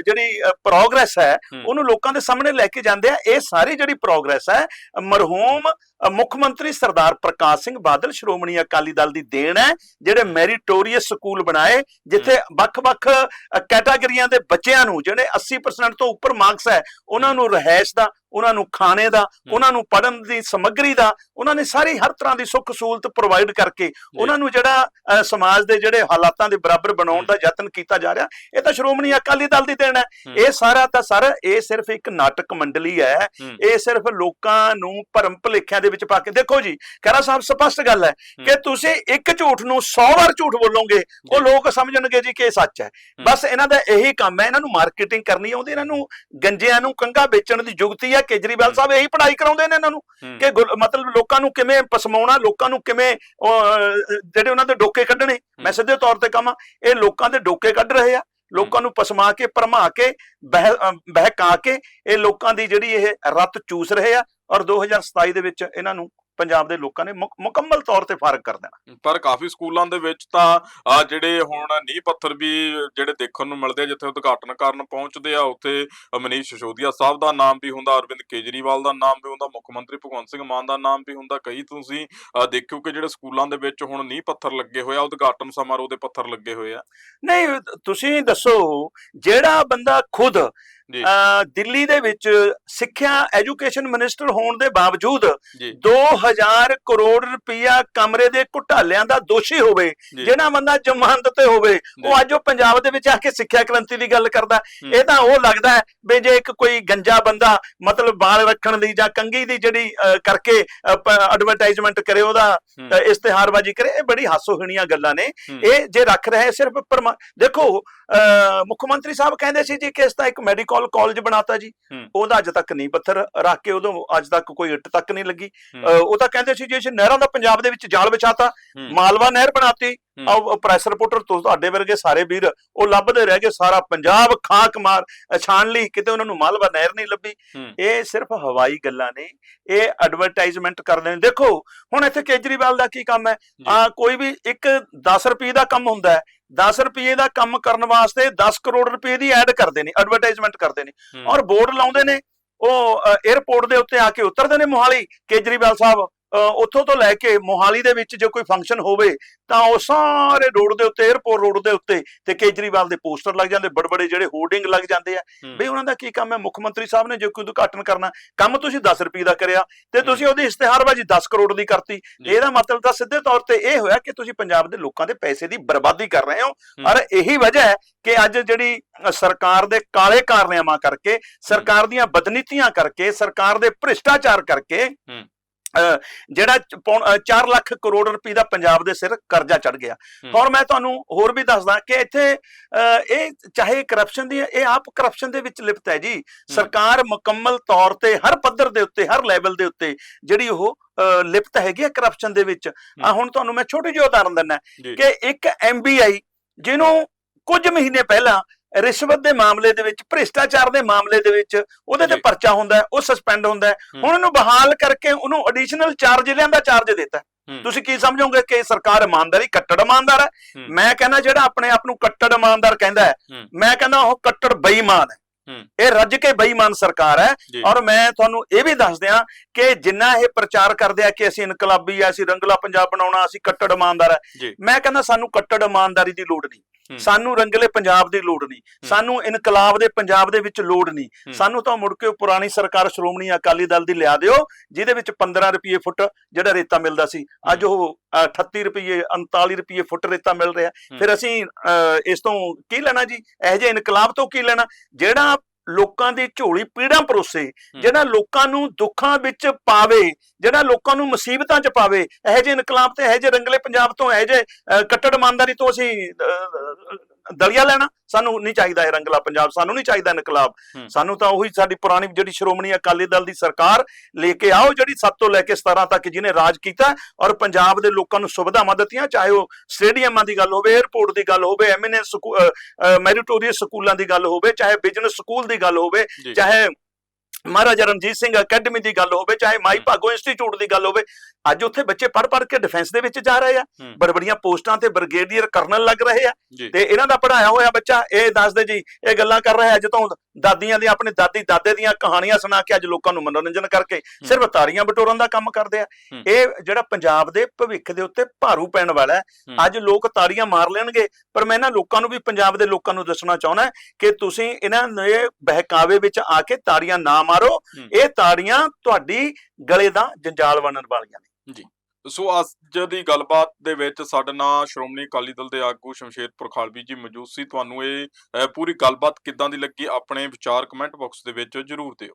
ਜਿਹੜੀ ਪ੍ਰੋਗਰੈਸ ਹੈ। ਉਹਨੂੰ ਲੋਕਾਂ ਦੇ ਸਾਹਮਣੇ ਲੈ ਕੇ ਜਾਂਦੇ ਆ। ਇਹ ਸਾਰੀ ਜਿਹੜੀ ਪ੍ਰੋਗਰੈਸ ਹੈ ਮਰਹੂਮ ਮੁੱਖ ਮੰਤਰੀ ਸਰਦਾਰ ਪ੍ਰਕਾਸ਼ ਸਿੰਘ ਬਾਦਲ ਸ਼੍ਰੋਮਣੀ ਅਕਾਲੀ ਦਲ ਦੀ ਦੇਣ ਹੈ ਜਿਹੜੇ ਮੈਮੋਰੀਅਸ ਸਕੂਲ ਬਣਾਏ ਜਿੱਥੇ ਵੱਖ-ਵੱਖ ਕੈਟਾਗਰੀਆਂ ਦੇ ਬੱਚਿਆਂ ਨੂੰ ਜਿਹੜੇ 80% ਤੋਂ ਉੱਪਰ ਮਾਰਕਸ ਹੈ ਉਹਨਾਂ ਨੂੰ ਰਹਿائش ਦਾ ਉਹਨਾਂ ਨੂੰ ਖਾਣੇ ਦਾ ਉਹਨਾਂ ਨੂੰ ਪੜਨ ਦੀ ਸਮੱਗਰੀ ਦਾ ਉਹਨਾਂ ਨੇ ਸਾਰੀ ਹਰ ਤਰ੍ਹਾਂ ਦੀ ਸੁੱਖ ਸਹੂਲਤ ਪ੍ਰੋਵਾਈਡ ਕਰਕੇ ਉਹਨਾਂ ਨੂੰ ਜਿਹੜਾ ਸਮਾਜ ਦੇ ਜਿਹੜੇ ਹਾਲਾਤਾਂ ਦੇ ਬਰਾਬਰ ਬਣਾਉਣ ਦਾ ਯਤਨ ਕੀਤਾ ਜਾ ਰਿਹਾ ਇਹ ਤਾਂ ਸ਼੍ਰੋਮਣੀ ਅਕਾਲੀ ਦਲ ਦੀ ਦੇਣ ਹੈ। ਇਹ ਸਾਰਾ ਤਾਂ ਸਰ ਇਹ ਸਿਰਫ ਇੱਕ ਨਾਟਕ ਮੰਡਲੀ ਹੈ। ਇਹ ਸਿਰਫ ਲੋਕਾਂ ਨੂੰ ਭਰਮ ਭੁਲੇਖਿਆਂ ਦੇ ਵਿੱਚ ਪਾ ਕੇ ਦੇਖੋ ਜੀ ਖਹਿਰਾ ਸਾਹਿਬ ਸਪਸ਼ਟ ਗੱਲ ਹੈ ਕਿ ਤੁਸੀਂ ਇੱਕ ਝੂਠ ਨੂੰ 100 ਵਾਰ ਝੂਠ ਬੋਲੋਗੇ ਉਹ। ਲੋਕ ਸਮਝਣਗੇ ਜੀ ਕਿ ਇਹ ਸੱਚ ਹੈ। ਬਸ ਇਹਨਾਂ ਦਾ ਇਹੀ ਕੰਮ ਹੈ ਇਹਨਾਂ ਨੂੰ ਮਾਰਕੀਟਿੰਗ ਕਰਨੀ ਆਉਂਦੀ ਇਹਨਾਂ ਨੂੰ ਗੰਜਿਆਂ ਨੂੰ ਕੰਗਾ ਵੇਚਣ ਦੀ ਜੁਗਤੀ ਹੈ ਕੇਜਰੀਵਾਲ ਸਾਹਿਬ ਇਹੀ ਪੜ੍ਹਾਈ ਕਰਾਉਂਦੇ ਨੇ ਇਹਨਾਂ ਨੂੰ
ਹੂੰ।
ਕਿ ਮਤਲਬ ਲੋਕਾਂ ਨੂੰ ਕਿਵੇਂ ਪਸਮਾਉਣਾ ਲੋਕਾਂ ਨੂੰ ਕਿਵੇਂ ਜਿਹੜੇ ਉਹਨਾਂ ਦੇ ਡੋਕੇ ਕੱਢਣੇ ਮੈਂ ਸਿੱਧੇ ਤੌਰ ਤੇ ਕਹਾਂ ਇਹ ਲੋਕਾਂ ਦੇ ਡੋਕੇ ਕੱਢ ਰਹੇ ਆ ਲੋਕਾਂ ਨੂੰ ਪਸਮਾ ਕੇ ਭਰਮਾ ਕੇ ਬਹਿ ਬਹਿਕਾ ਕੇ ਇਹ ਲੋਕਾਂ ਦੀ ਜਿਹੜੀ ਇਹ ਰੱਤ ਚੂਸ ਰਹੇ ਆ ਔਰ 2027 ਦੇ ਵਿੱਚ ਇਹਨਾਂ ਨੂੰ ਪੰਜਾਬ ਦੇ ਲੋਕਾਂ ਨੇ ਮੁਕ- ਮੁਕੰਮਲ ਤੌਰ ਤੇ ਫਾਰਗ ਕਰ ਦੇਣਾ।
ਪਰ ਕਾਫੀ ਸਕੂਲਾਂ ਦੇ ਵਿੱਚ ਤਾਂ ਜਿਹੜੇ ਹੁਣ ਨੀਂਹ ਪੱਥਰ ਵੀ ਜਿਹੜੇ ਦੇਖਣ ਨੂੰ ਮਿਲਦੇ ਜਿੱਥੇ ਉਦਘਾਟਨ ਕਰਨ ਪਹੁੰਚਦੇ ਆ ਉੱਥੇ ਮਨੀਸ਼ ਸਿਸੋਦੀਆ ਸਾਹਿਬ ਦਾ ਨਾਮ ਵੀ ਹੁੰਦਾ ਅਰਵਿੰਦ ਕੇਜਰੀਵਾਲ ਦਾ ਨਾਮ ਵੀ ਹੁੰਦਾ ਮੁੱਖ ਮੰਤਰੀ ਭਗਵੰਤ ਸਿੰਘ ਮਾਨ ਦਾ ਨਾਮ ਵੀ ਹੁੰਦਾ। ਕਈ ਤੁਸੀਂ ਦੇਖਿਓ ਕਿ ਜਿਹੜੇ ਸਕੂਲਾਂ ਦੇ ਵਿੱਚ ਹੁਣ ਨੀਂਹ ਪੱਥਰ ਲੱਗੇ ਹੋਏ ਆ ਉਦਘਾਟਨ ਸਮਾਰੋਹ ਦੇ ਪੱਥਰ ਲੱਗੇ ਹੋਏ ਆ।
ਨਹੀਂ ਤੁਸੀਂ ਦੱਸੋ ਜਿਹੜਾ ਬੰਦਾ ਖੁਦ ਦਿੱਲੀ ਦੇ ਵਿੱਚ ਸਿੱਖਿਆ ਐਜੂਕੇਸ਼ਨ ਮਿਨਿਸਟਰ ਹੋਣ ਦੇ ਬਾਵਜੂਦ
ਜੀ
2000 ਕਰੋੜ ਰੁਪਇਆ ਕਮਰੇ ਦੇ ਘੁਟਾਲਿਆਂ ਦਾ ਦੋਸ਼ੀ ਹੋਵੇ। ਜਿਹੜਾ ਬੰਦਾ ਜ਼ਮਾਨਤ ਤੇ ਹੋਵੇ ਉਹ ਅੱਜ ਉਹ ਪੰਜਾਬ ਦੇ ਵਿੱਚ ਆ ਕੇ ਸਿੱਖਿਆ ਕ੍ਰਾਂਤੀ ਦੀ ਗੱਲ ਕਰਦਾ। ਇਹ ਤਾਂ ਉਹ ਲੱਗਦਾ ਵੀ ਜੇ ਇੱਕ ਕੋਈ ਗੰਜਾ ਬੰਦਾ ਮਤਲਬ ਬਾਲ ਰੱਖਣ ਦੀ ਜਾਂ ਕੰਗੀ ਦੀ ਜਿਹੜੀ ਕਰਕੇ ਐਡਵਰਟਾਈਜ਼ਮੈਂਟ ਕਰੇ ਉਹਦਾ ਇਸ਼ਤਿਹਾਰਬਾਜ਼ੀ ਕਰੇ ਇਹ ਬੜੀ ਹਾਸੋਹੀਣੀਆਂ ਗੱਲਾਂ ਨੇ। ਇਹ ਜੇ ਰੱਖ ਰਹੇ ਸਿਰਫ ਦੇਖੋ ਮੁੱਖ ਮੰਤਰੀ ਸਾਹਿਬ ਕਹਿੰਦੇ ਸੀ ਜੀ ਕਿ ਇਸ ਦਾ ਇੱਕ ਮੈਡੀਕਲ ਕਾਲਜ ਬਣਾਤਾ ਜੀ। ਉਹਦਾ ਅੱਜ ਤੱਕ ਨਹੀਂ ਪੱਥਰ ਰੱਖ ਕੇ ਉਦੋਂ ਅੱਜ ਤੱਕ ਕੋਈ ਇੱਟ ਤੱਕ ਨਹੀਂ ਲੱਗੀ। ਉਹ ਤਾਂ ਕਹਿੰਦੇ ਸੀ ਜੀ ਇਸ ਨਹਿਰਾਂ ਦਾ ਪੰਜਾਬ ਦੇ ਵਿੱਚ ਜਾਲ ਵਿਛਾਤਾ। ਮਾਲਵਾ ਨਹਿਰ ਬਣਾਤੀ। ਆਹ ਪ੍ਰੈਸ ਰਿਪੋਰਟਰ ਤੁਹਾਡੇ ਵਰਗੇ ਸਾਰੇ ਵੀਰ ਉਹ ਲੱਭਦੇ ਰਹਿ ਗਏ ਸਾਰਾ ਪੰਜਾਬ ਖਾਕ ਮਾਰ ਛਾਣ ਲਈ ਕਿਤੇ ਉਹਨਾਂ ਨੂੰ ਮਾਲਵਾ ਨਹਿਰ ਨਹੀਂ ਲੱਭੀ। ਇਹ ਸਿਰਫ ਹਵਾਈ ਗੱਲਾਂ ਨੇ। ਇਹ ਐਡਵਰਟਾਈਜ਼ਮੈਂਟ ਕਰਦੇ ਨੇ। ਦੇਖੋ ਹੁਣ ਇੱਥੇ ਕੇਜਰੀਵਾਲ ਦਾ ਕੀ ਕੰਮ ਹੈ? ਆ ਕੋਈ ਵੀ ਇੱਕ 10 ਰੁਪਏ ਦਾ ਕੰਮ ਹੁੰਦਾ ਹੈ 10 ਰੁਪਏ ਦਾ ਕੰਮ ਕਰਨ ਵਾਸਤੇ 10 ਕਰੋੜ ਰੁਪਏ ਦੀ ਐਡ ਕਰਦੇ ਨੇ ਐਡਵਰਟਾਈਜ਼ਮੈਂਟ ਕਰਦੇ ਨੇ। ਔਰ ਬੋਰਡ ਲਾਉਂਦੇ ਨੇ ਉਹ 에어ਪੋਰਟ ਦੇ ਉੱਤੇ ਆ ਕੇ ਉਤਰਦੇ ਨੇ ਮੋਹਾਲੀ ਕੇਜਰੀਵਾਲ ਸਾਹਿਬ ਉੱਥੋਂ ਤੋਂ ਲੈ ਕੇ ਮੋਹਾਲੀ ਦੇ ਵਿੱਚ ਜੇ ਕੋਈ ਫੰਕਸ਼ਨ ਹੋਵੇ ਤਾਂ ਉਹ ਸਾਰੇ ਰੋਡ ਦੇ ਉੱਤੇ 에어ਪੋਰਟ ਰੋਡ ਦੇ ਉੱਤੇ ਤੇ ਕੇਜਰੀਵਾਲ ਦੇ ਪੋਸਟਰ ਲੱਗ ਜਾਂਦੇ ਬੜੇ ਬੜੇ ਜਿਹੜੇ ਹੋਰਡਿੰਗ ਲੱਗ ਜਾਂਦੇ ਆ। ਬਈ ਉਹਨਾਂ ਦਾ ਕੀ ਕੰਮ ਹੈ ਮੁੱਖ ਮੰਤਰੀ ਸਾਹਿਬ ਨੇ ਜੇ ਕੋਈ ਉਦਘਾਟਨ ਕਰਨਾ ਕੰਮ ਤੁਸੀਂ 10 ਰੁਪਏ ਦਾ ਕਰਿਆ ਤੇ ਤੁਸੀਂ ਉਹਦੀ ਇਸ਼ਤਿਹਾਰਬਾਜ਼ੀ 10 ਕਰੋੜ ਦੀ ਕਰਤੀ। ਇਹਦਾ ਮਤਲਬ ਤਾਂ ਸਿੱਧੇ ਤੌਰ ਤੇ ਇਹ ਹੋਇਆ ਕਿ ਤੁਸੀਂ ਪੰਜਾਬ ਦੇ ਲੋਕਾਂ ਦੇ ਪੈਸੇ ਦੀ ਬਰਬਾਦੀ ਕਰ ਰਹੇ ਹੋ। ਔਰ ਇਹੀ ਵਜ੍ਹਾ ਹੈ ਕਿ ਅੱਜ ਜਿਹੜੀ ਸਰਕਾਰ ਦੇ ਕਾਲੇ ਕਾਰਨਾਮਾ ਕਰਕੇ ਸਰਕਾਰ ਦੀਆਂ ਬਦਨੀਤੀਆਂ ਕਰਕੇ ਸਰਕਾਰ ਦੇ ਭ੍ਰਿਸ਼ਟਾਚਾਰ ਕਰਕੇ ਜਿਹੜਾ 4 ਲੱਖ ਕਰੋੜ ਰੁਪਏ ਦਾ ਪੰਜਾਬ ਦੇ ਸਿਰ ਕਰਜ਼ਾ ਚੜ ਗਿਆ। ਔਰ ਮੈਂ ਤੁਹਾਨੂੰ ਹੋਰ ਵੀ ਦੱਸਦਾ ਕਿ ਇੱਥੇ ਇਹ ਚਾਹੇ ਕਰਪਸ਼ਨ ਦੀ ਇਹ ਆਪ ਕਰਪਸ਼ਨ ਦੇ ਵਿੱਚ ਲਿਪਤ ਹੈ ਜੀ। ਸਰਕਾਰ ਮੁਕੰਮਲ ਤੌਰ ਤੇ ਹਰ ਪੱਧਰ ਦੇ ਉੱਤੇ ਹਰ ਲੈਵਲ ਦੇ ਉੱਤੇ ਜਿਹੜੀ ਉਹ ਲਿਪਤ ਹੈਗੀ ਹੈ ਕਰਪਸ਼ਨ ਦੇ ਵਿੱਚ। ਆ ਹੁਣ ਤੁਹਾਨੂੰ ਮੈਂ ਛੋਟੀ ਜਿਹੀ ਉਦਾਹਰਨ ਦਿੰਦਾ। ਕਿ ਇੱਕ ਐਮਬੀਆਈ ਜਿਹਨੂੰ ਕੁਝ ਮਹੀਨੇ ਪਹਿਲਾਂ ਰਿਸ਼ਵਤ ਦੇ ਮਾਮਲੇ ਦੇ ਵਿੱਚ ਭ੍ਰਿਸ਼ਟਾਚਾਰ ਦੇ ਮਾਮਲੇ ਦੇ ਵਿੱਚ ਉਹਦੇ ਤੇ। ਪਰਚਾ ਹੁੰਦਾ ਉਹ ਸਸਪੈਂਡ ਹੁੰਦਾ। ਹੁਣ ਉਹਨੂੰ ਬਹਾਲ ਕਰਕੇ ਉਹਨੂੰ ਐਡੀਸ਼ਨਲ ਚਾਰਜ ਲਿਆਂਦਾ ਚਾਰਜ ਦਿੱਤਾ। ਤੁਸੀਂ ਕੀ ਸਮਝੋਗੇ ਕਿ ਸਰਕਾਰ ਇਮਾਨਦਾਰੀ ਕੱਟੜ ਇਮਾਨਦਾਰ ਹੈ। ਮੈਂ ਕਹਿੰਦਾ ਜਿਹੜਾ ਆਪਣੇ ਆਪ ਨੂੰ ਕੱਟੜ ਇਮਾਨਦਾਰ ਕਹਿੰਦਾ ਹੈ। ਮੈਂ ਕਹਿੰਦਾ ਉਹ ਕੱਟੜ ਬੇਈਮਾਨ ਹੈ। ਇਹ ਰੱਜ ਕੇ ਬੇਈਮਾਨ ਸਰਕਾਰ ਹੈ। ਔਰ ਮੈਂ ਤੁਹਾਨੂੰ ਇਹ ਵੀ ਦੱਸ ਦਿਆਂ ਕਿ ਜਿੰਨਾ ਇਹ ਪ੍ਰਚਾਰ ਕਰਦੇ ਆ ਕਿ ਅਸੀਂ ਇਨਕਲਾਬੀ ਆ ਅਸੀਂ ਰੰਗਲਾ ਪੰਜਾਬ ਬਣਾਉਣਾ ਅਸੀਂ ਕੱਟੜ ਇਮਾਨਦਾਰ ਹੈ। ਮੈਂ ਕਹਿੰਦਾ ਸਾਨੂੰ ਕੱਟੜ ਇਮਾਨਦਾਰੀ ਦੀ ਲੋੜ ਨਹੀਂ। ਸਾਨੂੰ ਰੰਗਲੇ ਪੰਜਾਬ ਦੀ ਲੋੜ ਨਹੀਂ। ਸਾਨੂੰ ਇਨਕਲਾਬ ਦੇ ਪੰਜਾਬ ਦੇ ਵਿੱਚ ਲੋੜ ਨਹੀਂ। ਸਾਨੂੰ ਤਾਂ ਮੁੜ ਕੇ ਪੁਰਾਣੀ ਸਰਕਾਰ ਸ਼੍ਰੋਮਣੀ ਅਕਾਲੀ ਦਲ ਦੀ ਲਿਆ ਦਿਓ ਜਿਹਦੇ ਵਿੱਚ 15 ਰੁਪਏ ਫੁੱਟ ਜਿਹੜਾ ਰੇਤਾ ਮਿਲਦਾ ਸੀ। ਅੱਜ ਉਹ ਅ, 38 ਰੁਪਏ 39 ਰੁਪਏ ਫੁੱਟ ਰੇਤਾ ਮਿਲ ਰਿਹਾ। ਫਿਰ ਅਸੀਂ ਇਸ ਤੋਂ ਕੀ ਲੈਣਾ ਜੀ? ਇਹ ਜਿਹੇ ਇਨਕਲਾਬ ਤੋਂ ਕੀ ਲੈਣਾ? ਜਿਹੜਾ ਲੋਕਾਂ ਦੀ ਝੋਲੀ ਪੀੜਾਂ ਪਰੋਸੇ ਜਿਹੜਾ ਲੋਕਾਂ ਨੂੰ ਦੁੱਖਾਂ ਵਿੱਚ ਪਾਵੇ ਜਿਹੜਾ ਲੋਕਾਂ ਨੂੰ ਮੁਸੀਬਤਾਂ 'ਚ ਪਾਵੇ ਇਹੋ ਜਿਹੇ ਇਨਕਲਾਬ ਤੇ ਇਹੋ ਜਿਹੇ ਰੰਗਲੇ ਪੰਜਾਬ ਤੋਂ ਇਹੋ ਜਿਹੇ ਕੱਟੜ ਇਮਾਨਦਾਰੀ ਤੋਂ ਅਸੀਂ ਦਲੀਆ ਲੈਣਾ ਸਾਨੂੰ ਨਹੀਂ ਚਾਹੀਦਾ ਇਹ ਰੰਗਲਾ ਪੰਜਾਬ ਸਾਨੂੰ ਨਹੀਂ ਚਾਹੀਦਾ ਇਨਕਲਾਬ। ਸਾਨੂੰ ਤਾਂ ਉਹੀ ਸਾਡੀ ਪੁਰਾਣੀ ਜਿਹੜੀ ਸ਼੍ਰੋਮਣੀ ਅਕਾਲੀ ਦਲ ਦੀ ਸਰਕਾਰ ਲੈ ਕੇ ਆਓ ਜਿਹੜੀ 7 ਤੋਂ ਲੈ ਕੇ 17 ਤੱਕ ਜਿਹਨੇ ਰਾਜ ਕੀਤਾ ਔਰ ਪੰਜਾਬ ਦੇ ਲੋਕਾਂ ਨੂੰ ਸੁਵਿਧਾਵਾਂ ਦਿੱਤੀਆਂ ਚਾਹੇ ਉਹ ਸਟੇਡੀਅਮਾਂ ਦੀ ਗੱਲ ਹੋਵੇ 에ਅਰਪੋਰਟ ਦੀ ਗੱਲ ਹੋਵੇ ਐਮਐਨਐਸ ਮੈਰੀਟੋਰੀਅਸ ਸਕੂਲਾਂ ਦੀ ਗੱਲ ਹੋਵੇ ਚਾਹੇ ਬਿਜ਼ਨਸ ਸਕੂਲ ਦੀ ਗੱਲ ਹੋਵੇ। ਚਾਹੇ ਮਹਾਰਾਜਾ ਰਣਜੀਤ ਸਿੰਘ ਅਕੈਡਮੀ ਦੀ ਗੱਲ ਹੋਵੇ ਚਾਹੇ ਮਾਈ ਭਾਗੋ ਇੰਸਟੀਚਿਊਟ ਦੀ ਗੱਲ ਹੋਵੇ ਅੱਜ ਉੱਥੇ ਬੱਚੇ ਪੜ੍ਹ ਪੜ੍ਹ ਕੇ ਡਿਫੈਂਸ ਦੇ ਵਿੱਚ ਜਾ ਰਹੇ ਆ।
ਹੂੰ।
ਬੜ ਬੜੀਆਂ ਪੋਸਟਾਂ ਤੇ ਬ੍ਰਿਗੇਡੀਅਰ ਕਰਨਲ ਲੱਗ ਰਹੇ ਆ। ਤੇ ਇਹਨਾਂ ਦਾ ਪੜਾਇਆ ਹੋਇਆ ਬੱਚਾ ਇਹ ਦੱਸਦੇ ਜੀ ਇਹ ਗੱਲਾਂ ਕਰ ਰਿਹਾ ਅੱਜ ਤੋਂ ਦਾਦੀਆਂ ਦੀਆਂ ਆਪਣੇ ਦਾਦੀ ਦਾਦੇ ਦੀਆਂ ਕਹਾਣੀਆਂ ਸੁਣਾ ਕੇ ਅੱਜ ਲੋਕਾਂ ਨੂੰ ਮਨੋਰੰਜਨ ਕਰਕੇ ਸਿਰਫ ਤਾਰੀਆਂ ਬਟੋਰਨ ਦਾ ਕੰਮ ਕਰਦੇ ਆ। ਇਹ ਜਿਹੜਾ ਪੰਜਾਬ ਦੇ ਭਵਿੱਖ ਦੇ ਉੱਤੇ ਭਾਰੂ ਪੈਣ ਵਾਲਾ ਹੈ। ਅੱਜ ਲੋਕ ਤਾੜੀਆਂ ਮਾਰ ਲੈਣਗੇ ਪਰ ਮੈਂ ਇਹਨਾਂ ਲੋਕਾਂ ਨੂੰ ਵੀ ਪੰਜਾਬ ਦੇ ਲੋਕਾਂ ਨੂੰ ਦੱਸਣਾ ਚਾਹੁੰਦਾ ਕਿ ਤੁਸੀਂ ਇਹਨਾਂ ਦੇ ਬਹਿਕਾਵੇ ਵਿੱਚ ਆ ਕੇ ਤਾੜੀਆਂ ਨਾ ਮਾਰੋ। ਇਹ ਤਾੜੀਆਂ ਤੁਹਾਡੀ ਗਲੇ ਦਾ ਜੰਜਾਲ ਬਣਨ ਵਾਲੀਆਂ ਨੇ
ਸੋ ਅੱਜ ਦੀ ਗੱਲਬਾਤ ਦੇ ਵਿੱਚ ਸਾਡੇ ਨਾਲ ਸ਼੍ਰੋਮਣੀ ਅਕਾਲੀ ਦਲ ਦੇ ਆਗੂ ਸ਼ਮਸ਼ੇਰਪੁਰ ਖਾਲਵੀ ਜੀ ਮੌਜੂਦ ਸੀ। ਤੁਹਾਨੂੰ ਇਹ ਪੂਰੀ ਗੱਲਬਾਤ ਕਿੱਦਾਂ ਦੀ ਲੱਗੀ? ਆਪਣੇ ਵਿਚਾਰ ਕਮੈਂਟ ਬਾਕਸ ਦੇ ਵਿੱਚ ਜਰੂਰ ਦਿਓ।